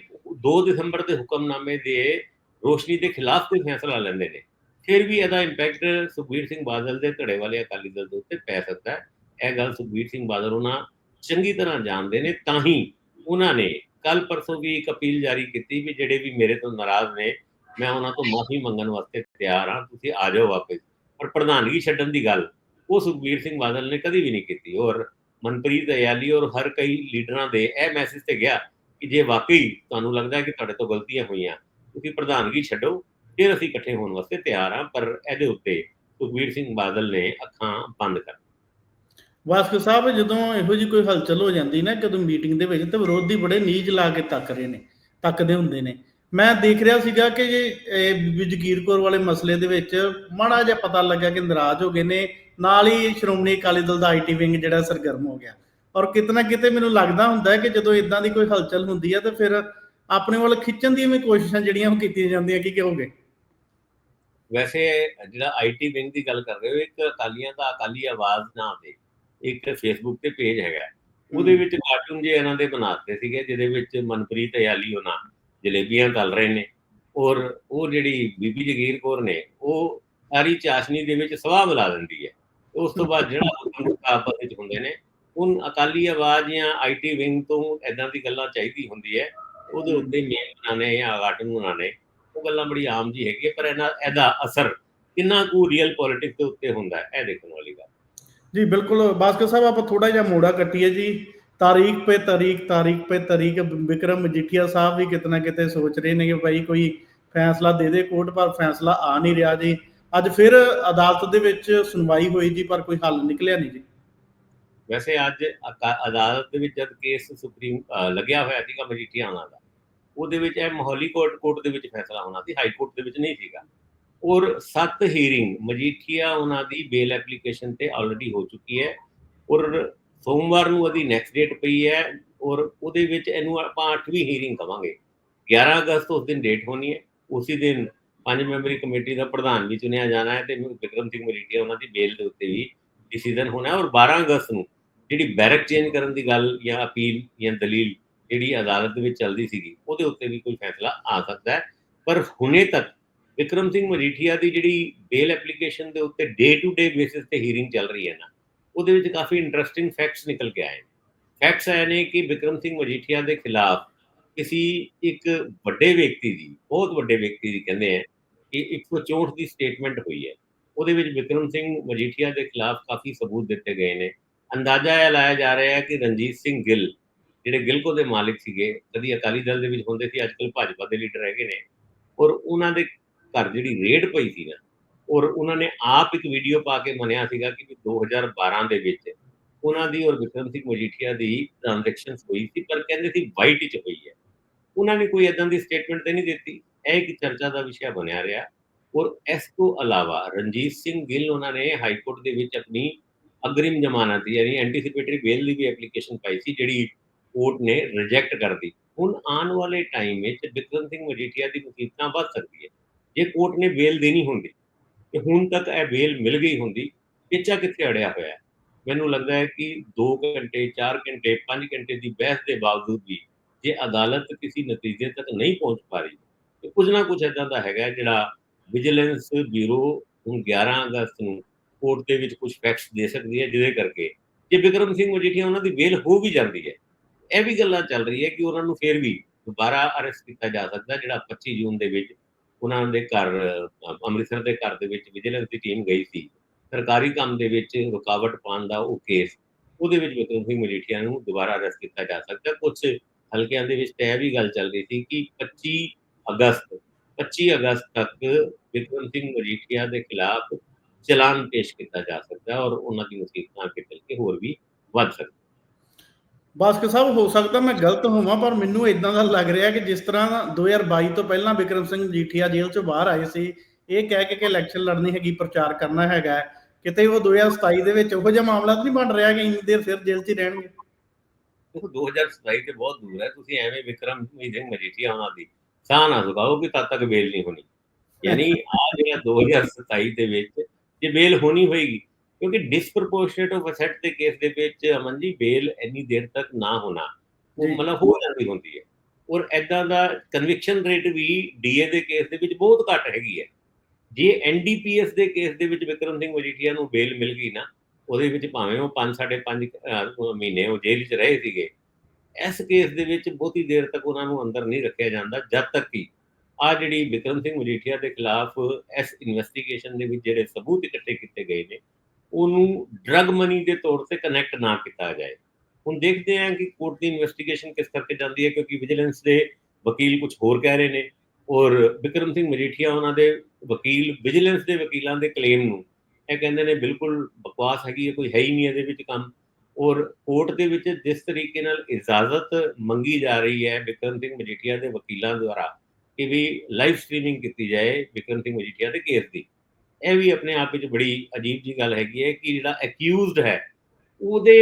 2 ਦਸੰਬਰ ਦੇ ਹੁਕਮਨਾਮੇ ਦੇ ਰੋਸ਼ਨੀ ਦੇ ਖਿਲਾਫ ਕੋਈ ਫੈਸਲਾ ਲੈਂਦੇ ਨੇ, ਫਿਰ ਵੀ ਇਹਦਾ ਇੰਪੈਕਟ ਸੁਖਬੀਰ ਸਿੰਘ ਬਾਦਲ ਦੇ ਧੜੇ ਵਾਲੇ ਅਕਾਲੀ ਦਲ ਦੇ ਉੱਤੇ ਪੈ ਸਕਦਾ ਹੈ। ਇਹ ਗੱਲ ਸੁਖਬੀਰ ਸਿੰਘ ਬਾਦਲ ਉਹਨਾਂ ਚੰਗੀ ਤਰ੍ਹਾਂ ਜਾਣਦੇ ਨੇ, ਤਾਂ ਹੀ ਉਹਨਾਂ ਨੇ ਕੱਲ ਪਰਸੋਂ ਵੀ ਇੱਕ ਅਪੀਲ ਜਾਰੀ ਕੀਤੀ ਵੀ ਜਿਹੜੇ ਵੀ ਮੇਰੇ ਤੋਂ ਨਾਰਾਜ਼ ਨੇ, ਮੈਂ ਉਹਨਾਂ ਤੋਂ ਮਾਫੀ ਮੰਗਣ ਵਾਸਤੇ ਤਿਆਰ ਹਾਂ, ਤੁਸੀਂ ਆ ਜਾਓ ਵਾਪਸ। ਪਰ ਪ੍ਰਧਾਨਗੀ ਛੱਡਣ ਦੀ ਗੱਲ, ਉਹ ਸੁਖਬੀਰ ਸਿੰਘ ਬਾਦਲ ਨੇ ਕਦੀ ਵੀ ਨਹੀਂ ਕੀਤੀ। ਔਰ ਮਨਪ੍ਰੀਤ ਅਯਾਲੀ ਔਰ ਹਰ ਕਈ ਲੀਡਰਾਂ ਦੇ ਇਹ ਮੈਸੇਜ ਤੇ ਗਿਆ ਕਿ ਜੇ ਵਾਕਈ ਤੁਹਾਨੂੰ ਲੱਗਦਾ ਹੈ ਕਿ ਤੁਹਾਡੇ ਤੋਂ ਗਲਤੀਆਂ ਹੋਈਆਂ, ਤੁਸੀਂ ਪ੍ਰਧਾਨਗੀ ਛੱਡੋ, ਫਿਰ ਅਸੀਂ ਇਕੱਠੇ ਹੋਣ ਵਾਸਤੇ ਤਿਆਰ ਹਾਂ। ਪਰ ਇਹਦੇ ਉੱਤੇ ਸੁਖਬੀਰ ਸਿੰਘ ਬਾਦਲ ਨੇ ਅੱਖਾਂ ਬੰਦ ਕਰ ਵਾਸਕੋ ਸਾਹਿਬ, ਜਦੋਂ ਇਹੋ ਜੀ ਕੋਈ ਹਲਚਲ ਹੋ ਜਾਂਦੀ ਨਾ ਕਦੋਂ ਮੀਟਿੰਗ ਦੇ ਵਿੱਚ, ਤੇ ਵਿਰੋਧੀ ਬੜੇ ਨੀਜ ਲਾ ਕੇ ਤੱਕ ਰਹੇ ਨੇ, ਤੱਕਦੇ ਹੁੰਦੇ ਨੇ। ਮੈਂ ਦੇਖ ਰਿਹਾ ਸੀਗਾ ਕਿ ਇਹ ਜਗੀਰ ਕੌਰ ਵਾਲੇ ਮਸਲੇ ਦੇ ਵਿੱਚ ਮਾੜਾ ਜਿਹਾ ਪਤਾ ਲੱਗਾ ਕਿ ਨਾਰਾਜ਼ ਹੋ ਗਏ ਨੇ, ਨਾਲ ਹੀ ਸ਼੍ਰੋਮਣੀ ਅਕਾਲੀ ਦਲ ਦਾ ਆਈਟੀ ਵਿੰਗ ਜਿਹੜਾ ਸਰਗਰਮ ਹੋ ਗਿਆ। ਔਰ ਕਿਤਨਾ ਕਿਤੇ ਮੈਨੂੰ ਲੱਗਦਾ ਹੁੰਦਾ ਹੈ ਕਿ ਜਦੋਂ ਇਦਾਂ ਦੀ ਕੋਈ ਹਲਚਲ ਹੁੰਦੀ ਹੈ, ਤਾਂ ਫਿਰ ਆਪਣੇ ਵੱਲ ਖਿੱਚਣ ਦੀਆਂ ਵੀ ਕੋਸ਼ਿਸ਼ਾਂ ਜਿਹੜੀਆਂ ਉਹ ਕੀਤੀਆਂ ਜਾਂਦੀਆਂ, ਕੀ ਕਹੋਗੇ? ਵੈਸੇ ਜਿਹੜਾ ਆਈਟੀ ਵਿੰਗ ਦੀ ਗੱਲ ਕਰ ਰਹੇ ਹੋ, ਇੱਕ ਅਕਾਲੀਆਂ ਦਾ ਅਕਾਲੀ ਆਵਾਜ਼ ਨਾਂ ਤੇ ਇੱਕ ਫੇਸਬੁੱਕ ਤੇ ਪੇਜ ਹੈਗਾ ਉਹਦੇ ਵਿੱਚ ਕਾਰਟੂਨ ਜੇ ਇਹਨਾਂ ਦੇ ਬਣਾਤੇ ਸੀਗੇ ਜਿਹਦੇ ਵਿੱਚ ਮਨਪ੍ਰੀਤ ਅਯਾਲੀ ਉਹਨਾਂ ਜਲੇਬੀਆਂ ਤਲ ਰਹੇ ਨੇ ਔਰ ਉਹ ਜਿਹੜੀ ਬੀਬੀ ਜਗੀਰ ਕੌਰ ਨੇ ਉਹ ਸਾਰੀ ਚਾਸ਼ਨੀ ਦੇ ਵਿੱਚ ਸਵਾਹ ਮਿਲਾ ਦਿੰਦੀ ਹੈ। ਉਸ ਤੋਂ ਬਾਅਦ ਜਿਹੜਾ ਹੁਕਮ ਆਪਸ ਵਿੱਚ ਹੁੰਦੇ ਨੇ ਉਹ ਅਕਾਲੀ ਆਵਾਜ਼ ਜਾਂ ਆਈਟੀ ਵਿੰਗ ਤੋਂ ਐਦਾਂ ਦੀ ਗੱਲਾਂ ਚਾਹੀਦੀ ਹੁੰਦੀ ਹੈ ਉਹਦੇ ਉੱਤੇ ਮੇਲ ਬਣਾਣੇ ਜਾਂ ਕਾਰਟੂਨ ਬਣਾਣੇ ਉਹ ਗੱਲਾਂ ਬੜੀ ਆਮ ਜੀ ਹੈਗੀ ਪਰ ਇਹਨਾਂ ਇਹਦਾ ਅਸਰ ਕਿੰਨਾ ਕੁ ਰੀਅਲ ਪੋਲਿਟਿਕਸ ਦੇ ਉੱਤੇ ਹੁੰਦਾ ਹੈ ਇਹ ਦੇਖਣ ਵਾਲੀ ਗੱਲ ਜੀ, ਬਿਲਕੁਲ। ਬਾਸਕਰ ਸਾਹਿਬ, ਆਪਾਂ ਥੋੜਾ ਜਿਹਾ ਮੋੜਾ ਕੱਟੀਏ ਜੀ। ਤਾਰੀਖ ਪੇ ਤਾਰੀਖ ਤਾਰੀਖ ਪੇ ਤਾਰੀਖ। ਵਿਕਰਮ ਮਜੀਠੀਆ ਸਾਹਿਬ ਵੀ ਕਿਤਨਾ ਕਿਤੇ ਸੋਚ ਰਹੇ ਨੇ ਕਿ ਭਾਈ ਕੋਈ ਫੈਸਲਾ ਦੇ ਦੇ ਕੋਰਟ, ਪਰ ਫੈਸਲਾ ਆ ਨਹੀਂ ਰਿਹਾ ਜੀ। ਅੱਜ ਫਿਰ ਅਦਾਲਤ ਦੇ ਵਿੱਚ ਸੁਣਵਾਈ ਹੋਈ ਜੀ, ਪਰ ਕੋਈ ਹੱਲ ਨਿਕਲਿਆ ਨਹੀਂ ਜੀ। ਵੈਸੇ ਅੱਜ ਅਕਾ- ਅਦਾਲਤ ਦੇ ਵਿੱਚ ਜਦ ਕੇਸ ਸੁਪਰੀਮ ਲੱਗਿਆ ਹੋਇਆ ਸੀਗਾ ਮਜੀਠੀਆ ਉਹਨਾਂ ਦਾ ਉਹਦੇ ਵਿੱਚ ਇਹ ਮੋਹਾਲੀ ਕੋਰਟ ਕੋਰਟ ਦੇ ਵਿੱਚ ਫੈਸਲਾ ਹੋਣਾ ਸੀ, ਹਾਈ ਕੋਰਟ ਦੇ ਵਿੱਚ ਨਹੀਂ ਸੀਗਾ। ਔਰ ਸੱਤ ਹੀਰਿੰਗ ਮਜੀਠੀਆ ਉਹਨਾਂ ਦੀ ਬੇਲ ਐਪਲੀਕੇਸ਼ਨ ਤੇ ਆਲਰੇਡੀ ਹੋ ਚੁੱਕੀ ਹੈ ਔਰ ਸੋਮਵਾਰ ਨੂੰ ਉਹਦੀ ਨੈਕਸਟ ਡੇਟ ਪਈ ਹੈ ਔਰ ਉਹਦੇ ਵਿੱਚ ਇਹਨੂੰ ਆਪਾਂ 8ਵੀਂ ਹੀਰਿੰਗ ਕਵਾਂਗੇ। 11 ਅਗਸਤ ਉਸ ਦਿਨ ਡੇਟ ਹੋਣੀ ਹੈ। ਉਸੇ ਦਿਨ ਪੰਜ ਮੈਂਬਰੀ ਕਮੇਟੀ ਦਾ ਪ੍ਰਧਾਨ ਵੀ ਚੁਣਿਆ ਜਾਣਾ ਹੈ ਤੇ ਵਿਕਰਮ ਸਿੰਘ ਮਜੀਠੀਆ ਉਹਨਾਂ ਦੀ ਬੇਲ ਦੇ ਉੱਤੇ ਵੀ ਡਿਸੀਜਨ ਹੋਣਾ ਹੈ ਔਰ 12 ਅਗਸਤ ਨੂੰ ਜਿਹੜੀ ਬੈਰਕ ਚੇਂਜ ਕਰਨ ਦੀ ਗੱਲ ਜਾਂ ਅਪੀਲ ਜਾਂ ਦਲੀਲ ਜਿਹੜੀ ਅਦਾਲਤ ਦੇ ਵਿੱਚ ਚੱਲਦੀ ਸੀਗੀ, ਉਹਦੇ ਉੱਤੇ ਵੀ ਕੋਈ ਫੈਸਲਾ ਆ ਸਕਦਾ ਹੈ। ਪਰ ਹੁਣੇ ਤੱਕ ਵਿਕਰਮ ਸਿੰਘ ਮਜੀਠੀਆ ਦੀ ਜਿਹੜੀ ਬੇਲ ਐਪਲੀਕੇਸ਼ਨ ਦੇ ਉੱਤੇ ਡੇ ਟੂ ਡੇ ਬੇਸਿਸ ਤੇ ਹੀਅਰਿੰਗ ਚੱਲ ਰਹੀ ਹੈ ਨਾ, ਉਹਦੇ ਵਿੱਚ ਕਾਫੀ ਇੰਟਰਸਟਿੰਗ ਫੈਕਟਸ ਨਿਕਲ ਕੇ ਆਏ ਫੈਕਟਸ ਆਏ ਨੇ ਕਿ ਵਿਕਰਮ ਸਿੰਘ ਮਜੀਠੀਆ ਦੇ ਖਿਲਾਫ ਕਿਸੇ ਇੱਕ ਵੱਡੇ ਵਿਅਕਤੀ ਦੀ, ਬਹੁਤ ਵੱਡੇ ਵਿਅਕਤੀ ਦੀ ਕਹਿੰਦੇ ਆ ਕਿ 164 ਦੀ ਸਟੇਟਮੈਂਟ ਹੋਈ ਹੈ। ਉਹਦੇ ਵਿੱਚ ਵਿਕਰਮ ਸਿੰਘ ਮਜੀਠੀਆ ਦੇ ਖਿਲਾਫ ਕਾਫੀ ਸਬੂਤ ਦਿੱਤੇ ਗਏ ਨੇ। ਅੰਦਾਜ਼ਾ ਇਹ ਲਾਇਆ ਜਾ ਰਿਹਾ ਹੈ ਕਿ ਰਣਜੀਤ ਸਿੰਘ ਗਿੱਲ, ਜਿਹੜੇ ਗਿਲਕੋ ਦੇ ਮਾਲਿਕ ਸੀਗੇ, ਕਦੀ ਅਕਾਲੀ ਦਲ ਦੇ ਵਿੱਚ ਹੁੰਦੇ ਸੀ ਅੱਜਕੱਲ ਭਾਜਪਾ ਦੇ ਲੀਡਰ ਹੈਗੇ ਨੇ ਔਰ ਉਹਨਾਂ ਦੇ ਘਰ ਜਿਹੜੀ ਰੇਡ ਪਈ ਸੀ ਨਾ, ਔਰ ਉਹਨਾਂ ਨੇ ਆਪ ਇੱਕ ਵੀਡੀਓ ਪਾ ਕੇ ਮੰਨਿਆ ਸੀਗਾ ਕਿ ਵੀ 2012 ਦੇ ਵਿੱਚ ਉਹਨਾਂ ਦੀ ਔਰ ਵਿਕਰਮ ਸਿੰਘ ਮਜੀਠੀਆ ਦੀ ਟ੍ਰਾਂਜੈਕਸ਼ਨ ਹੋਈ ਸੀ, ਪਰ ਕਹਿੰਦੇ ਸੀ ਵਾਈਟ ਚ ਹੋਈ ਹੈ। ਉਹਨਾਂ ਨੇ ਕੋਈ ਇਦਾਂ ਦੀ ਸਟੇਟਮੈਂਟ ਤੇ ਨਹੀਂ ਦਿੱਤੀ। ਇਹ ਇੱਕ ਚਰਚਾ ਦਾ ਵਿਸ਼ਾ ਬਣਿਆ ਰਿਹਾ। ਔਰ ਇਸ ਤੋਂ ਇਲਾਵਾ ਰਣਜੀਤ ਸਿੰਘ ਗਿੱਲ ਉਹਨਾਂ ਨੇ ਹਾਈ ਕੋਰਟ ਦੇ ਵਿੱਚ ਆਪਣੀ ਅਗਰਿਮ ਜ਼ਮਾਨਤ ਯਾਨੀ ਐਂਟੀਸਿਪੇਟਰੀ ਬੇਲ ਦੀ ਵੀ ਐਪਲੀਕੇਸ਼ਨ ਪਾਈ ਸੀ, ਜਿਹੜੀ ਕੋਰਟ ਨੇ ਰਿਜੈਕਟ ਕਰ ਦਿੱਤੀ। ਹੁਣ ਆਉਣ ਵਾਲੇ ਟਾਈਮ ਵਿੱਚ ਵਿਕਰਮ ਸਿੰਘ ਮਜੀਠੀਆ ਦੀ ਮੁਸੀਬਤਾਂ ਵੱਧ ਸਕਦੀ ਹੈ ਜੇ ਕੋਰਟ ਨੇ ਵੇਲ ਦੇਣੀ ਹੁੰਦੀ ਤੇ ਹੁਣ ਤੱਕ ਇਹ ਬੇਲ ਮਿਲ ਗਈ ਹੁੰਦੀ ਪਿੱਛਾ ਕਿੱਥੇ ਅੜਿਆ ਹੋਇਆ ਮੈਨੂੰ ਲੱਗਦਾ ਹੈ ਕਿ 2 ਘੰਟੇ 4 ਘੰਟੇ 5 ਘੰਟੇ ਦੀ ਬਹਿਸ ਦੇ ਬਾਵਜੂਦ ਵੀ ਜੇ ਅਦਾਲਤ ਕਿਸੇ ਨਤੀਜੇ ਤੱਕ ਨਹੀਂ ਪਹੁੰਚ ਪਾ ਰਹੀ, ਤੇ ਕੁਝ ਨਾ ਕੁਝ ਇਦਾਂ ਦਾ ਹੈਗਾ ਜਿਹੜਾ ਵਿਜੀਲੈਂਸ ਬਿਊਰੋ ਹੁਣ 11 ਅਗਸਤ ਨੂੰ ਕੋਰਟ ਦੇ ਵਿੱਚ ਕੁਝ ਫੈਕਟਸ ਦੇ ਸਕਦੀ ਹੈ, ਜਿਹਦੇ ਕਰਕੇ ਜੇ ਵਿਕਰਮ ਸਿੰਘ ਮਜੀਠੀਆ ਉਹਨਾਂ ਦੀ ਬੇਲ ਹੋ ਵੀ ਜਾਂਦੀ ਹੈ, ਇਹ ਵੀ ਗੱਲਾਂ ਚੱਲ ਰਹੀ ਹੈ ਕਿ ਉਹਨਾਂ ਨੂੰ ਫੇਰ ਵੀ ਦੁਬਾਰਾ ਅਰੈਸਟ ਕੀਤਾ ਜਾ ਸਕਦਾ ਜਿਹੜਾ 25 ਜੂਨ ਦੇ ਵਿੱਚ ਉਹਨਾਂ ਦੇ ਘਰ ਅੰਮ੍ਰਿਤਸਰ ਦੇ ਘਰ ਦੇ ਵਿੱਚ ਵਿਜੀਲੈਂਸ ਦੀ ਟੀਮ ਗਈ ਸੀ। ਸਰਕਾਰੀ ਕੰਮ ਦੇ ਵਿੱਚ ਰੁਕਾਵਟ ਪਾਉਣ ਦਾ ਉਹ ਕੇਸ ਉਹਦੇ ਵਿੱਚ ਵਿਕਰਮ ਸਿੰਘ ਮਜੀਠੀਆ ਨੂੰ ਦੁਬਾਰਾ ਅਰੈਸਟ ਕੀਤਾ ਜਾ ਸਕਦਾ। ਕੁਝ ਹਲਕਿਆਂ ਦੇ ਵਿੱਚ ਤਾਂ ਇਹ ਵੀ ਗੱਲ ਚੱਲ ਰਹੀ ਸੀ ਕਿ 25 ਅਗਸਤ 25 ਅਗਸਤ ਤੱਕ ਵਿਕਰਮ ਸਿੰਘ ਮਜੀਠੀਆ ਦੇ ਖਿਲਾਫ ਚਲਾਨ ਪੇਸ਼ ਕੀਤਾ ਜਾ ਸਕਦਾ ਔਰ ਉਹਨਾਂ ਦੀ ਮੁਸੀਬਤਾਂ ਅੱਗੇ ਚੱਲ ਕੇ ਹੋਰ ਵੀ ਵੱਧ ਸਕਦੀ ਬਾਸਕਰ ਸਾਹਿਬ ਹੋ ਸਕਦਾ ਮੈਂ ਗਲਤ ਹੋਵਾਂ ਪਰ ਮੈਨੂੰ ਇਦਾਂ ਦਾ ਲੱਗ ਰਿਹਾ ਕਿ ਜਿਸ ਤਰ੍ਹਾਂ 2022 ਤੋਂ ਪਹਿਲਾਂ ਵਿਕਰਮ ਸਿੰਘ ਜੀਠੀਆ ਜੇਲ੍ਹ ਚੋਂ ਬਾਹਰ ਆਏ ਸੀ ਇਹ ਕਹਿ ਕੇ ਕਿ ਇਲੈਕਸ਼ਨ ਲੜਨੀ ਹੈਗੀ ਪ੍ਰਚਾਰ ਕਰਨਾ ਹੈਗਾ ਕਿਤੇ ਉਹ 2027 ਦੇ ਵਿੱਚ ਉਹੋ ਜਿਹਾ ਮਾਮਲਾ ਤਾਂ ਨਹੀਂ ਬਣ ਰਿਹਾ ਕਿ ਇੰਨੀ ਦੇਰ ਫਿਰ ਜੇਲ੍ਹ 'ਚ ਹੀ ਰਹਿਣਗੇ? ਦੇਖੋ 2027 ਤੇ ਬਹੁਤ ਦੂਰ ਹੈ ਤੁਸੀਂ ਐਵੇਂ ਵਿਕਰਮ ਸਿੰਘ ਮਜੀਠੀਆ ਉਹਨਾਂ ਦੀ ਸਾਹ ਨਾ ਸੁਕਾਓ ਕਿ ਤਦ ਤੱਕ ਬੇਲ ਨਹੀਂ ਹੋਣੀ। ਯਾਨੀ ਆ ਜਿਹੜਾ 2027 ਦੇ ਵਿੱਚ ਜੇ ਬੇਲ ਹੋਣੀ ਹੋਏਗੀ ਕਿਉਂਕਿ ਡਿਸਪ੍ਰੋਪੋਰਸ਼ਨੇਟ ਆਫ ਅਸੈਟ ਦੇ ਕੇਸ ਦੇ ਵਿੱਚ ਅਮਨ ਜੀ ਬੇਲ ਇੰਨੀ ਦੇਰ ਤੱਕ ਨਾ ਹੋਣਾ ਉਹ। ਮਤਲਬ ਹੋ ਜਾਂਦੀ ਹੁੰਦੀ ਹੈ ਔਰ ਐਦਾਂ ਦਾ ਕਨਵਿਕਸ਼ਨ ਰੇਟ ਵੀ ਡੀਏ ਦੇ ਕੇਸ ਦੇ ਵਿੱਚ ਬਹੁਤ ਘੱਟ ਹੈਗੀ ਹੈ ਜੇ ਐਨਡੀਪੀਐਸ ਦੇ ਕੇਸ ਦੇ ਵਿੱਚ ਵਿਕਰਮ ਸਿੰਘ ਮਜੀਠੀਆ ਨੂੰ ਬੇਲ ਮਿਲ ਗਈ ਨਾ ਉਹਦੇ ਵਿੱਚ ਭਾਵੇਂ ਉਹ 5 5.5 ਮਹੀਨੇ ਉਹ ਜੇਲ੍ਹ 'ਚ ਰਹੇ ਸੀਗੇ ਇਸ ਕੇਸ ਦੇ ਵਿੱਚ ਬਹੁਤੀ ਦੇਰ ਤੱਕ ਉਹਨਾਂ ਨੂੰ ਅੰਦਰ ਨਹੀਂ ਰੱਖਿਆ ਜਾਂਦਾ ਜਦ ਤੱਕ ਕਿ ਆ ਜਿਹੜੀ ਵਿਕਰਮ ਸਿੰਘ ਮਜੀਠੀਆ ਦੇ ਖਿਲਾਫ ਇਸ ਇਨਵੈਸਟੀਗੇਸ਼ਨ ਦੇ ਵਿੱਚ ਜਿਹੜੇ ਸਬੂਤ ਇਕੱਠੇ ਕੀਤੇ ਗਏ ਨੇ ਉਹਨੂੰ ਡਰਗ ਮਨੀ ਦੇ ਤੌਰ ਤੇ ਕਨੈਕਟ ਨਾ ਕੀਤਾ ਜਾਏ। ਹੁਣ ਦੇਖਦੇ ਹਾਂ ਕਿ ਕੋਰਟ ਦੀ ਇਨਵੈਸਟੀਗੇਸ਼ਨ ਕਿਸ ਕਰਕੇ ਜਾਂਦੀ ਹੈ, ਕਿਉਂਕਿ ਵਿਜੀਲੈਂਸ ਦੇ ਵਕੀਲ ਕੁਝ ਹੋਰ ਕਹਿ ਰਹੇ ਨੇ। ਔਰ ਵਿਕਰਮ ਸਿੰਘ ਮਜੀਠੀਆ ਉਹਨਾਂ ਦੇ ਵਕੀਲ ਵਿਜੀਲੈਂਸ ਦੇ ਵਕੀਲਾਂ ਦੇ ਕਲੇਮ ਨੂੰ ਇਹ ਕਹਿੰਦੇ ਨੇ ਬਿਲਕੁਲ ਬਕਵਾਸ ਹੈਗੀ ਹੈ, ਕੋਈ ਹੈ ਹੀ ਨਹੀਂ ਇਹਦੇ ਵਿੱਚ ਕੰਮ। ਔਰ ਕੋਰਟ ਦੇ ਵਿੱਚ ਜਿਸ ਤਰੀਕੇ ਨਾਲ ਇਜਾਜ਼ਤ ਮੰਗੀ ਜਾ ਰਹੀ ਹੈ ਵਿਕਰਮ ਸਿੰਘ ਮਜੀਠੀਆ ਦੇ ਵਕੀਲਾਂ ਦੁਆਰਾ ਕਿ ਵੀ ਲਾਈਵ ਸਟ੍ਰੀਮਿੰਗ ਕੀਤੀ ਜਾਏ ਵਿਕਰਮ ਸਿੰਘ ਮਜੀਠੀਆ ਦੇ ਕੇਸ ਦੀ। ਇਹ ਵੀ ਆਪਣੇ ਆਪ ਵਿੱਚ ਬੜੀ ਅਜੀਬ ਜੀ ਗੱਲ ਹੈਗੀ ਹੈ ਕਿ ਜਿਹੜਾ ਅਕਿਊਜ਼ਡ ਹੈ, ਉਹਦੇ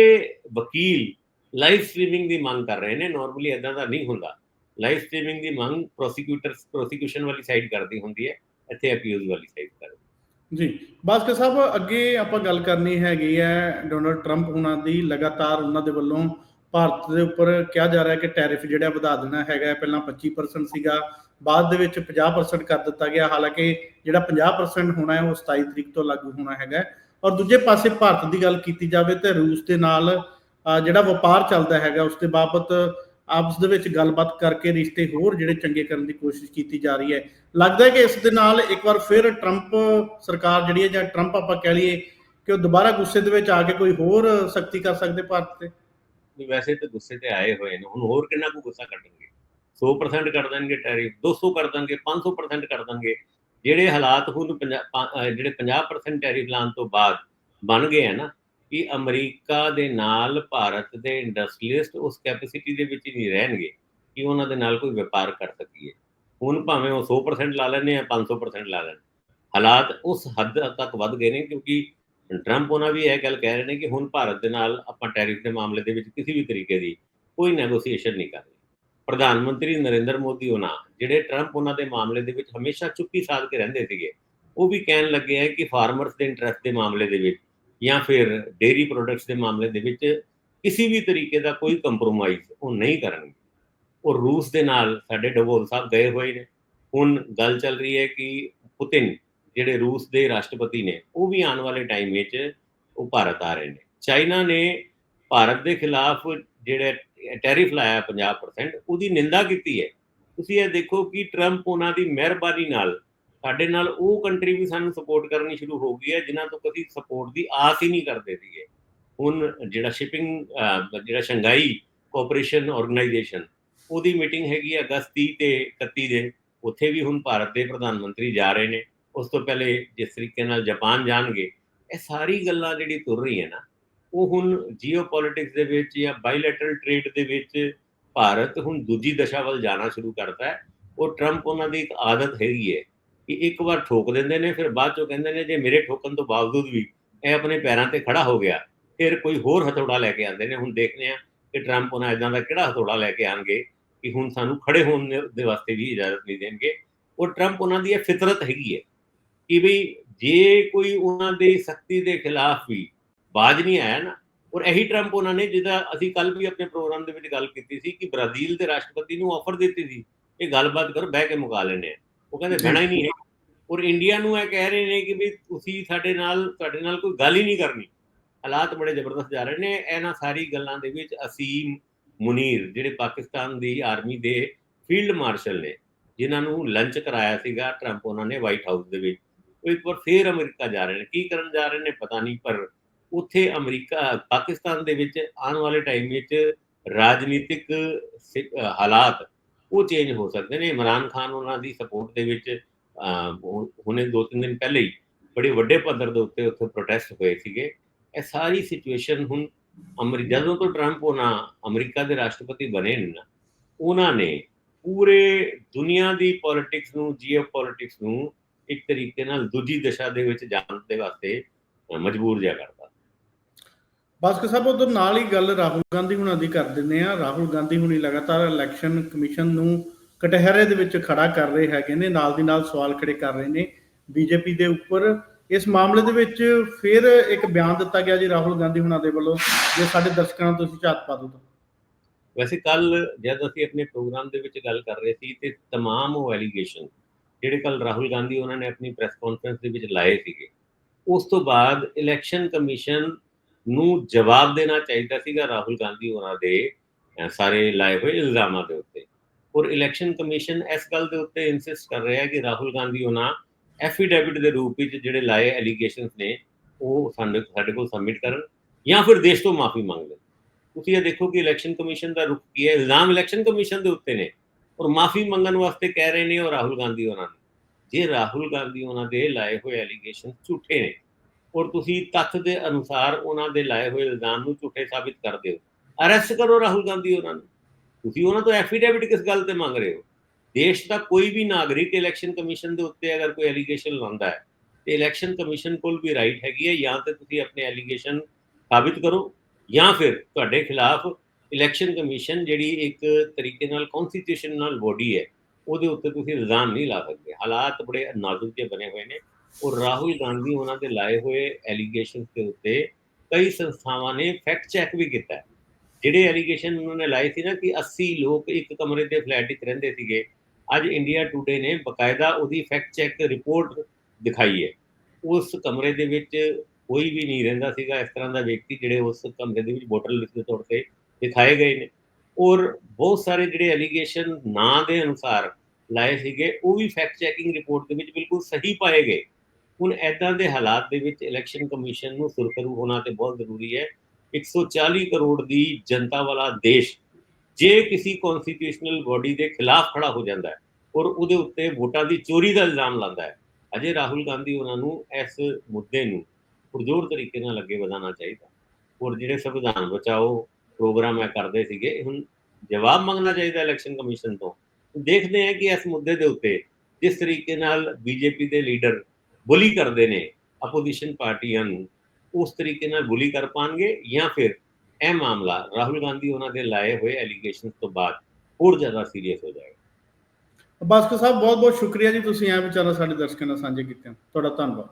ਵਕੀਲ ਲਾਈਵ ਸਟ੍ਰੀਮਿੰਗ ਦੀ ਮੰਗ ਕਰ ਰਹੇ ਨੇ। ਨਾਰਮਲੀ ਇਦਾਂ ਦਾ ਨਹੀਂ ਹੁੰਦਾ। ਲਾਈਵ ਸਟ੍ਰੀਮਿੰਗ ਦੀ ਮੰਗ ਪ੍ਰੋਸੀਕਿਊਟਰਸ ਪ੍ਰੋਸੀਕਿਊਸ਼ਨ ਵਾਲੀ ਸਾਈਡ ਕਰਦੀ ਹੁੰਦੀ ਹੈ, ਇੱਥੇ ਅਕਿਊਜ਼ ਵਾਲੀ ਸਾਈਡ ਕਰ ਜੀ, ਬਾਸਕਰ ਸਾਹਿਬ, ਅੱਗੇ ਆਪਾਂ ਗੱਲ ਕਰਨੀ ਹੈਗੀ ਹੈ ਡੋਨਲਡ ਟਰੰਪ ਉਹਨਾਂ ਦੀ, ਲਗਾਤਾਰ ਉਹਨਾਂ ਦੇ ਵੱਲੋਂ ਭਾਰਤ ਦੇ ਉੱਪਰ ਕਿਹਾ ਜਾ ਰਿਹਾ ਕਿ ਟੈਰਿਫ ਜਿਹੜਾ ਵਧਾ ਦੇਣਾ ਹੈਗਾ, ਪਹਿਲਾਂ 25% ਸੀਗਾ ਬਾਅਦ ਦੇ ਵਿੱਚ 50% ਕਰ ਦਿੱਤਾ ਗਿਆ। ਹਾਲਾਂਕਿ ਜਿਹੜਾ 50% ਹੋਣਾ ਹੈ, ਉਹ 27 ਤਰੀਕ ਤੋਂ ਲਾਗੂ ਹੋਣਾ ਹੈਗਾ ਔਰ ਦੂਜੇ ਪਾਸੇ ਭਾਰਤ ਦੀ ਗੱਲ ਕੀਤੀ ਜਾਵੇ ਤੇ ਰੂਸ ਦੇ ਨਾਲ ਜਿਹੜਾ ਵਪਾਰ ਚੱਲਦਾ ਹੈਗਾ, ਉਸ ਦੇ ਬਾਬਤ ਆਪਸ ਦੇ ਵਿੱਚ ਗੱਲਬਾਤ ਕਰਕੇ ਰਿਸ਼ਤੇ ਹੋਰ ਜਿਹੜੇ ਚੰਗੇ ਕਰਨ ਦੀ ਕੋਸ਼ਿਸ਼ ਕੀਤੀ ਜਾ ਰਹੀ ਹੈ। ਲੱਗਦਾ ਹੈ ਕਿ ਇਸ ਦੇ ਨਾਲ ਇੱਕ ਵਾਰ ਫਿਰ ਟਰੰਪ ਸਰਕਾਰ ਜਿਹੜੀ ਹੈ, ਜਾਂ ਟਰੰਪ ਆਪਾਂ ਕਹਿ ਲਈਏ ਕਿ ਉਹ ਦੁਬਾਰਾ ਗੁੱਸੇ ਦੇ ਵਿੱਚ ਆ ਕੇ ਕੋਈ ਹੋਰ ਸਖਤੀ ਕਰ ਸਕਦੇ ਭਾਰਤ ਤੇ? ਨਹੀਂ, ਵੈਸੇ ਤਾਂ ਗੁੱਸੇ ਤੇ ਆਏ ਹੋਏ ਨੇ। ਹੁਣ ਹੋਰ ਕਿੰਨਾ ਕੁ ਗੁੱਸਾ ਕੱਢਣਗੇ? 100% ਕਰ ਦੇਣਗੇ ਟੈਰਿਫ 200 ਕਰ ਦੇਣਗੇ 500% ਕਰ ਦੇਣਗੇ। ਜਿਹੜੇ ਹਾਲਾਤ ਹੁਣ ਪੰਜਾ- ਜਿਹੜੇ 50% ਟੈਰਿਫ ਲਾਉਣ ਤੋਂ ਬਾਅਦ ਬਣ ਗਏ ਆ ਨਾ, ਕਿ ਅਮਰੀਕਾ ਦੇ ਨਾਲ ਭਾਰਤ ਦੇ ਇੰਡਸਟਰੀਲਿਸਟ ਉਸ ਕੈਪੈਸਿਟੀ ਦੇ ਵਿੱਚ ਹੀ ਨਹੀਂ ਰਹਿਣਗੇ, ਕਿ ਉਹਨਾਂ ਦੇ ਨਾਲ ਕੋਈ ਵਪਾਰ ਕਰ ਸਕੀਏ। ਹੁਣ ਭਾਵੇਂ ਉਹ 100% ਲਾ ਲੈਣੇ ਆ 500% ਲਾ ਲੈਣ ਹਾਲਾਤ ਉਸ ਹੱਦ ਤੱਕ ਵੱਧ ਗਏ ਨੇ, ਕਿਉਂਕਿ ਟਰੰਪ ਉਹਨਾਂ ਵੀ ਇਹ ਗੱਲ ਕਹਿ ਰਹੇ ਨੇ ਕਿ ਹੁਣ ਭਾਰਤ ਦੇ ਨਾਲ ਆਪਾਂ ਟੈਰਿਫ ਦੇ ਮਾਮਲੇ ਦੇ ਵਿੱਚ ਕਿਸੇ ਵੀ ਤਰੀਕੇ ਦੀ ਕੋਈ ਨੈਗੋਸੀਏਸ਼ਨ ਨਹੀਂ ਕਰਨੀ ਪ੍ਰਧਾਨ ਮੰਤਰੀ ਨਰਿੰਦਰ ਮੋਦੀ ਉਹਨਾਂ ਜਿਹੜੇ ਟਰੰਪ ਉਹਨਾਂ ਦੇ ਮਾਮਲੇ ਦੇ ਵਿੱਚ ਹਮੇਸ਼ਾ ਚੁੱਪੀ ਸਾਧ ਕੇ ਰਹਿੰਦੇ ਸੀਗੇ, ਉਹ ਵੀ ਕਹਿਣ ਲੱਗੇ ਹੈ ਕਿ ਫਾਰਮਰਸ ਦੇ ਇੰਟਰਸਟ ਦੇ ਮਾਮਲੇ ਦੇ ਵਿੱਚ ਜਾਂ ਫਿਰ ਡੇਰੀ ਪ੍ਰੋਡਕਟਸ ਦੇ ਮਾਮਲੇ ਦੇ ਵਿੱਚ ਕਿਸੇ ਵੀ ਤਰੀਕੇ ਦਾ ਕੋਈ ਕੰਪਰੋਮਾਈਜ਼ ਉਹ ਨਹੀਂ ਕਰਨਗੇ। ਉਹ ਰੂਸ ਦੇ ਨਾਲ ਸਾਡੇ ਡਬੋਲ ਸਾਹਿਬ ਗਏ ਹੋਏ ਨੇ। ਹੁਣ ਗੱਲ ਚੱਲ ਰਹੀ ਹੈ ਕਿ ਪੁਤਿਨ ਜਿਹੜੇ ਰੂਸ ਦੇ ਰਾਸ਼ਟਰਪਤੀ ਨੇ, ਉਹ ਵੀ ਆਉਣ ਵਾਲੇ ਟਾਈਮ ਵਿੱਚ ਉਹ ਭਾਰਤ ਆ ਰਹੇ ਨੇ। ਚਾਈਨਾ ਨੇ ਭਾਰਤ ਦੇ ਖਿਲਾਫ ਜਿਹੜੇ ਟੈਰਿਫ ਲਾਇਆ 50% ਉਹਦੀ ਨਿੰਦਾ ਕੀਤੀ ਹੈ। ਤੁਸੀਂ ਇਹ ਦੇਖੋ ਕਿ ਟਰੰਪ ਉਹਨਾਂ ਦੀ ਮਿਹਰਬਾਨੀ ਨਾਲ, ਸਾਡੇ ਨਾਲ ਉਹ ਕੰਟਰੀ ਵੀ ਸਾਨੂੰ ਸਪੋਰਟ ਕਰਨੀ ਸ਼ੁਰੂ ਹੋ ਗਈ ਹੈ, ਜਿਨ੍ਹਾਂ ਤੋਂ ਕਦੀ ਸਪੋਰਟ ਦੀ ਆਸ ਹੀ ਨਹੀਂ ਕਰਦੇ ਸੀਗੇ। ਹੁਣ ਜਿਹੜਾ ਸ਼ਿਪਿੰਗ ਜਿਹੜਾ ਸ਼ੰਘਾਈ ਕੋਆਪਰੇਸ਼ਨ ਆਰਗੇਨਾਈਜੇਸ਼ਨ ਉਹਦੀ ਮੀਟਿੰਗ ਹੈਗੀ ਹੈ ਅਗਸਤ 30 ਤੇ 31 ਦੇ। ਉੱਥੇ ਵੀ ਹੁਣ ਭਾਰਤ ਦੇ ਪ੍ਰਧਾਨ ਮੰਤਰੀ ਜਾ ਰਹੇ ਨੇ। ਉਸ ਤੋਂ ਪਹਿਲੇ ਜਿਸ ਤਰੀਕੇ ਨਾਲ ਜਾਪਾਨ ਜਾਣਗੇ, ਇਹ ਸਾਰੀ ਗੱਲਾਂ ਜਿਹੜੀ ਤੁਰ ਰਹੀ ਹੈ ਨਾ ਉਹ ਹੁਣ ਜੀਓਪੋਲਿਟਿਕਸ ਦੇ ਵਿੱਚ ਜਾਂ ਬਾਇਲੈਟਰਲ ਟ੍ਰੇਡ ਦੇ ਵਿੱਚ ਭਾਰਤ ਹੁਣ ਦੂਜੀ ਦਸ਼ਾ ਵੱਲ ਜਾਣਾ ਸ਼ੁਰੂ ਕਰਦਾ ਹੈ। ਉਹ ਟਰੰਪ ਉਹਨਾਂ ਦੀ ਇੱਕ ਆਦਤ ਹੈਗੀ ਹੈ ਕਿ ਇੱਕ ਵਾਰ ਠੋਕ ਦਿੰਦੇ ਨੇ, ਫਿਰ ਬਾਅਦ ਚੋਂ ਕਹਿੰਦੇ ਨੇ, ਜੇ ਮੇਰੇ ਠੋਕਣ ਤੋਂ ਬਾਵਜੂਦ ਵੀ ਇਹ ਆਪਣੇ ਪੈਰਾਂ ਤੇ ਖੜਾ ਹੋ ਗਿਆ, ਫਿਰ ਕੋਈ ਹੋਰ ਹਥੌੜਾ ਲੈ ਕੇ ਆਉਂਦੇ ਨੇ। ਹੁਣ ਦੇਖਦੇ ਆ ਕਿ ਟਰੰਪ ਉਹਨਾਂ ਇਦਾਂ ਦਾ ਕਿਹੜਾ ਹਥੌੜਾ ਲੈ ਕੇ ਆਣਗੇ ਕਿ ਹੁਣ ਸਾਨੂੰ ਖੜੇ ਹੋਣ ਦੇ ਵਾਸਤੇ ਵੀ ਇਜਾਜ਼ਤ ਨਹੀਂ ਦੇਣਗੇ। ਉਹ ਟਰੰਪ ਉਹਨਾਂ ਦੀ ਇਹ ਫਿਤਰਤ ਹੈਗੀ ਹੈ ਕਿ ਵੀ ਜੇ ਕੋਈ ਉਹਨਾਂ ਦੀ ਸਖਤੀ ਦੇ ਖਿਲਾਫ ਵੀ ਬਾਜ ਨਹੀਂ ਆਇਆ ਨਾ, ਔਰ ਇਹੀ ਟਰੰਪ ਉਹਨਾਂ ਨੇ ਜਿਹਦਾ ਅਸੀਂ ਕੱਲ ਵੀ ਆਪਣੇ ਪ੍ਰੋਗਰਾਮ ਦੇ ਵਿੱਚ ਗੱਲ ਕੀਤੀ ਸੀ ਕਿ ਬ੍ਰਾਜ਼ੀਲ ਦੇ ਰਾਸ਼ਟਰਪਤੀ ਨੂੰ ਆਫਰ ਦਿੱਤੀ ਸੀ, ਇਹ ਗੱਲਬਾਤ ਕਰੋ, ਬਹਿ ਕੇ ਮੁਕਾ ਲੈਣੇ ਉਹ ਕਹਿੰਦੇ ਬਹਿਣਾ ਹੀ ਨਹੀਂ ਹੈ। ਔਰ ਇੰਡੀਆ ਨੂੰ ਇਹ ਕਹਿ ਰਹੇ ਨੇ ਕਿ ਵੀ ਤੁਸੀਂ ਸਾਡੇ ਨਾਲ, ਤੁਹਾਡੇ ਨਾਲ ਕੋਈ ਗੱਲ ਹੀ ਨਹੀਂ ਕਰਨੀ। ਹਾਲਾਤ ਬੜੇ ਜ਼ਬਰਦਸਤ ਜਾ ਰਹੇ ਨੇ। ਇਹਨਾਂ ਸਾਰੀ ਗੱਲਾਂ ਦੇ ਵਿੱਚ ਅਸੀਮ ਮੁਨੀਰ, ਜਿਹੜੇ ਪਾਕਿਸਤਾਨ ਦੀ ਆਰਮੀ ਦੇ ਫੀਲਡ ਮਾਰਸ਼ਲ ਨੇ, ਜਿਨ੍ਹਾਂ ਨੂੰ ਲੰਚ ਕਰਾਇਆ ਸੀਗਾ ਟਰੰਪ ਉਹਨਾਂ ਨੇ ਵਾਈਟ ਹਾਊਸ ਦੇ ਵਿੱਚ। ਉਹ ਇੱਕ ਵਾਰ ਫੇਰ ਅਮਰੀਕਾ ਜਾ ਰਹੇ ਨੇ। ਕੀ ਕਰਨ ਜਾ ਰਹੇ ਨੇ ਪਤਾ ਨਹੀਂ, ਪਰ ਉੱਥੇ ਅਮਰੀਕਾ, ਪਾਕਿਸਤਾਨ ਦੇ ਵਿੱਚ ਆਉਣ ਵਾਲੇ ਟਾਈਮ ਵਿੱਚ ਰਾਜਨੀਤਿਕ ਹਾਲਾਤ ਉਹ ਚੇਂਜ ਹੋ ਸਕਦੇ ਨੇ। ਇਮਰਾਨ ਖਾਨ ਉਹਨਾਂ ਦੀ ਸਪੋਰਟ ਦੇ ਵਿੱਚ ਹੁਣੇ ਦੋ ਤਿੰਨ ਦਿਨ ਪਹਿਲੇ ਹੀ ਬੜੇ ਵੱਡੇ ਪੱਧਰ ਦੇ ਉੱਤੇ ਉੱਥੇ ਪ੍ਰੋਟੈਸਟ ਹੋਏ ਸੀਗੇ। ਇਹ ਸਾਰੀ ਸਿਚੁਏਸ਼ਨ ਹੁਣ ਅਮਰੀ, ਜਦੋਂ ਤੋਂ ਟਰੰਪ ਉਹਨਾਂ ਅਮਰੀਕਾ ਦੇ ਰਾਸ਼ਟਰਪਤੀ ਬਣੇ ਨੇ ਨਾ, ਉਹਨਾਂ ਨੇ ਪੂਰੇ ਦੁਨੀਆ ਦੀ ਪੋਲਿਟਿਕਸ ਨੂੰ ਜੀਓ ਜੀਓਪੋਲਿਟਿਕਸ ਨੂੰ ਇੱਕ ਤਰੀਕੇ ਨਾਲ ਦੂਜੀ ਦਿਸ਼ਾ ਦੇ ਵਿੱਚ ਜਾਣ ਦੇ ਵਾਸਤੇ ਮਜਬੂਰ ਜਿਹਾ ਕਰਦਾ ਬਾਸਕਰ ਸਾਹਿਬ ਉਧਰ ਨਾਲ ਹੀ ਗੱਲ ਰਾਹੁਲ ਗਾਂਧੀ ਹੁਣਾਂ ਦੀ ਕਰ ਦਿੰਦੇ ਆ ਰਾਹੁਲ ਗਾਂਧੀ ਹੁਣੀ ਲਗਾਤਾਰ ਇਲੈਕਸ਼ਨ ਕਮਿਸ਼ਨ ਨੂੰ ਕਟਹਿਰੇ ਦੇ ਵਿੱਚ ਖੜਾ ਕਰ ਰਹੇ ਹੈਗੇ ਨੇ ਨਾਲ ਦੀ ਨਾਲ ਸਵਾਲ ਖੜੇ ਕਰ ਰਹੇ ਨੇ ਬੀਜੇਪੀ ਦੇ ਉੱਪਰ ਇਸ ਮਾਮਲੇ ਦੇ ਵਿੱਚ ਫਿਰ ਇੱਕ ਬਿਆਨ ਦਿੱਤਾ ਗਿਆ ਜੀ ਰਾਹੁਲ ਗਾਂਧੀ ਹੁਣਾਂ ਦੇ ਵੱਲੋਂ ਜੇ ਸਾਡੇ ਦਰਸ਼ਕਾਂ ਨੂੰ ਤੁਸੀਂ ਝਾਤ ਪਾ ਦਿਓ ਤਾਂ ਵੈਸੇ ਕੱਲ ਜਦ ਅਸੀਂ ਆਪਣੇ ਪ੍ਰੋਗਰਾਮ ਦੇ ਵਿੱਚ ਗੱਲ ਕਰ ਰਹੇ ਸੀ ਤੇ तमाम ਉਹ ਐਲੀਗੇਸ਼ਨ ਜਿਹੜੇ ਕੱਲ ਰਾਹੁਲ ਗਾਂਧੀ ਉਹਨਾਂ ਨੇ ਆਪਣੀ ਪ੍ਰੈਸ ਕਾਨਫਰੰਸ ਦੇ ਵਿੱਚ ਲਾਏ ਸੀਗੇ ਉਸ ਤੋਂ ਬਾਅਦ ਇਲੈਕਸ਼ਨ ਕਮਿਸ਼ਨ ਨੂੰ ਜਵਾਬ ਦੇਣਾ ਚਾਹੀਦਾ ਸੀਗਾ ਰਾਹੁਲ ਗਾਂਧੀ ਉਹਨਾਂ ਦੇ ਸਾਰੇ ਲਾਏ ਹੋਏ ਇਲਜ਼ਾਮਾਂ ਦੇ ਉੱਤੇ। ਔਰ ਇਲੈਕਸ਼ਨ ਕਮਿਸ਼ਨ ਇਸ ਗੱਲ ਦੇ ਉੱਤੇ ਇਨਸਿਸਟ ਕਰ ਰਿਹਾ ਕਿ ਰਾਹੁਲ ਗਾਂਧੀ ਉਹਨਾਂ ਐਫੀਡੇਵਿਟ ਦੇ ਰੂਪ ਵਿੱਚ ਜਿਹੜੇ ਲਾਏ ਐਲੀਗੇਸ਼ਨਸ ਨੇ, ਉਹ ਸਾਡੇ ਸਾਡੇ ਕੋਲ ਸਬਮਿਟ ਕਰਨ ਜਾਂ ਫਿਰ ਦੇਸ਼ ਤੋਂ ਮਾਫੀ ਮੰਗ ਲੈਣ। ਤੁਸੀਂ ਇਹ ਦੇਖੋ ਕਿ ਇਲੈਕਸ਼ਨ ਕਮਿਸ਼ਨ ਦਾ ਰੁਖ ਕੀ ਹੈ? ਇਲਜ਼ਾਮ ਇਲੈਕਸ਼ਨ ਕਮਿਸ਼ਨ ਦੇ ਉੱਤੇ ਨੇ ਔਰ ਮਾਫੀ ਮੰਗਣ ਵਾਸਤੇ ਕਹਿ ਰਹੇ ਨੇ ਉਹ ਰਾਹੁਲ ਗਾਂਧੀ ਉਹਨਾਂ ਨੇ। ਜੇ ਰਾਹੁਲ ਗਾਂਧੀ ਉਹਨਾਂ ਦੇ ਲਾਏ ਹੋਏ ਐਲੀਗੇਸ਼ਨ ਝੂਠੇ ਨੇ ਔਰ ਤੁਸੀਂ ਤੱਥ ਦੇ ਅਨੁਸਾਰ ਉਹਨਾਂ ਦੇ ਲਾਏ ਹੋਏ ਇਲਜ਼ਾਮ ਨੂੰ ਝੂਠੇ ਸਾਬਿਤ ਕਰਦੇ ਹੋ। ਅਰੈਸਟ ਕਰੋ ਰਾਹੁਲ ਗਾਂਧੀ ਉਹਨਾਂ ਨੂੰ। ਤੁਸੀਂ ਉਹਨਾਂ ਤੋਂ ਐਫੀਡੇਵਿਟ ਕਿਸ ਗੱਲ ਤੇ ਮੰਗ ਰਹੇ ਹੋ? ਦੇਸ਼ ਦਾ ਕੋਈ ਵੀ ਨਾਗਰਿਕ ਇਲੈਕਸ਼ਨ ਕਮਿਸ਼ਨ ਦੇ ਉੱਤੇ ਅਗਰ ਕੋਈ ਐਲੀਗੇਸ਼ਨ ਲਾਉਂਦਾ ਹੈ, ਤੇ ਇਲੈਕਸ਼ਨ ਕਮਿਸ਼ਨ ਕੋਲ ਵੀ ਰਾਈਟ ਹੈਗੀ ਹੈ, ਜਾਂ ਤੇ ਤੁਸੀਂ ਆਪਣੇ ਐਲੀਗੇਸ਼ਨ ਸਾਬਿਤ ਕਰੋ, ਜਾਂ ਫਿਰ ਤੁਹਾਡੇ ਖਿਲਾਫ ਇਲੈਕਸ਼ਨ ਕਮਿਸ਼ਨ ਜਿਹੜੀ ਇੱਕ ਤਰੀਕੇ ਨਾਲ ਕਨਸਟੀਟਿਊਸ਼ਨਲ ਬੋਡੀ ਹੈ, ਉਹਦੇ ਉੱਤੇ ਤੁਸੀਂ ਇਲਜ਼ਾਮ ਨਹੀਂ ਲਾ ਸਕਦੇ। ਹਾਲਾਤ ਬੜੇ ਨਾਜ਼ੁਕ ਜਿਹੇ ਬਣੇ ਹੋਏ ਨੇ। ਔਰ ਰਾਹੁਲ ਗਾਂਧੀ ਉਹਨਾਂ ਦੇ ਲਾਏ ਹੋਏ ਐਲੀਗੇਸ਼ਨਸ ਦੇ ਉੱਤੇ ਕਈ ਸੰਸਥਾਵਾਂ ਨੇ ਫੈਕਟ ਚੈੱਕ ਵੀ ਕੀਤਾ ਜਿਹੜੇ ਐਲੀਗੇਸ਼ਨ ਉਹਨਾਂ ਨੇ ਲਾਏ ਸੀ ਨਾ ਕਿ 80 ਲੋਕ ਇੱਕ ਕਮਰੇ ਦੇ ਫਲੈਟ ਵਿੱਚ ਰਹਿੰਦੇ ਸੀਗੇ, ਅੱਜ ਇੰਡੀਆ ਟੂਡੇ ਨੇ ਬਕਾਇਦਾ ਉਹਦੀ ਫੈਕਟ ਚੈੱਕ ਰਿਪੋਰਟ ਦਿਖਾਈ ਹੈ। ਉਸ ਕਮਰੇ ਦੇ ਵਿੱਚ ਕੋਈ ਵੀ ਨਹੀਂ ਰਹਿੰਦਾ ਸੀਗਾ, ਇਸ ਤਰ੍ਹਾਂ ਦਾ ਵਿਅਕਤੀ ਜਿਹੜੇ ਉਸ ਕਮਰੇ ਦੇ ਵਿੱਚ ਬੋਟਲ ਲਿਸਟ ਦੇ ਤੌਰ ਤੇ ਦਿਖਾਏ ਗਏ ਨੇ। ਔਰ ਬਹੁਤ ਸਾਰੇ ਜਿਹੜੇ ਐਲੀਗੇਸ਼ਨ ਨਾਂ ਦੇ ਅਨੁਸਾਰ ਲਾਏ ਸੀਗੇ, ਉਹ ਵੀ ਫੈਕਟ ਚੈਕਿੰਗ ਰਿਪੋਰਟ ਦੇ ਵਿੱਚ ਬਿਲਕੁਲ ਸਹੀ ਪਾਏ ਗਏ। ਹੁਣ ਐਦਾਂ ਦੇ ਹਾਲਾਤ ਦੇ ਵਿੱਚ ਇਲੈਕਸ਼ਨ ਕਮਿਸ਼ਨ ਨੂੰ ਸੁਰਖਰੂ ਹੋਣਾ ਤੇ ਬਹੁਤ ਜ਼ਰੂਰੀ ਹੈ। 140 ਕਰੋੜ ਦੀ ਜਨਤਾ ਵਾਲਾ ਦੇਸ਼ ਜੇ ਕਿਸੇ ਕਨਸਟੀਟਿਊਸ਼ਨਲ ਬਾਡੀ ਦੇ ਖਿਲਾਫ ਖੜਾ ਹੋ ਜਾਂਦਾ ਹੈ ਔਰ ਉਹਦੇ ਉੱਤੇ ਵੋਟਾਂ ਦੀ ਚੋਰੀ ਦਾ ਇਲਜ਼ਾਮ ਲਾਉਂਦਾ ਹੈ, ਅਜੇ ਰਾਹੁਲ ਗਾਂਧੀ ਉਹਨਾਂ ਨੂੰ ਇਸ ਮੁੱਦੇ ਨੂੰ ਪੁਰਜ਼ੋਰ ਤਰੀਕੇ ਨਾਲ ਅੱਗੇ ਵਧਾਉਣਾ ਚਾਹੀਦਾ। ਔਰ ਜਿਹੜੇ ਸੰਵਿਧਾਨ ਬਚਾਓ ਪ੍ਰੋਗਰਾਮ ਹੈ ਕਰਦੇ ਸੀਗੇ ਹੁਣ ਜਵਾਬ ਮੰਗਣਾ ਚਾਹੀਦਾ ਇਲੈਕਸ਼ਨ ਕਮਿਸ਼ਨ ਤੋਂ। ਦੇਖਦੇ ਹਾਂ ਕਿ ਇਸ ਮੁੱਦੇ ਦੇ ਉੱਤੇ ਜਿਸ ਤਰੀਕੇ ਨਾਲ ਬੀਜੇਪੀ ਦੇ ਲੀਡਰ ਬੁਲੀ ਕਰਦੇ ਨੇ ਆਪੋਜੀਸ਼ਨ ਪਾਰਟੀਆਂ ਨੂੰ, ਉਸ ਤਰੀਕੇ ਨਾਲ ਬੁਲੀ ਕਰ ਪਾਣਗੇ ਜਾਂ ਫਿਰ ਇਹ ਮਾਮਲਾ ਰਾਹੁਲ ਗਾਂਧੀ ਉਹਨਾਂ ਦੇ ਲਾਏ ਹੋਏ ਐਲੀਗੇਸ਼ਨਸ ਤੋਂ ਬਾਅਦ ਹੋਰ ਜ਼ਿਆਦਾ ਸੀਰੀਅਸ ਹੋ ਜਾਏਗਾ? ਬਾਸਕਰ ਸਾਹਿਬ ਬਹੁਤ ਬਹੁਤ ਸ਼ੁਕਰੀਆ ਜੀ, ਤੁਸੀਂ ਇਹ ਵਿਚਾਰਾ ਸਾਡੇ ਦਰਸ਼ਕਾਂ ਨਾਲ ਸਾਂਝੇ ਕੀਤੇ ਤੁਹਾਡਾ ਧੰਨਵਾਦ।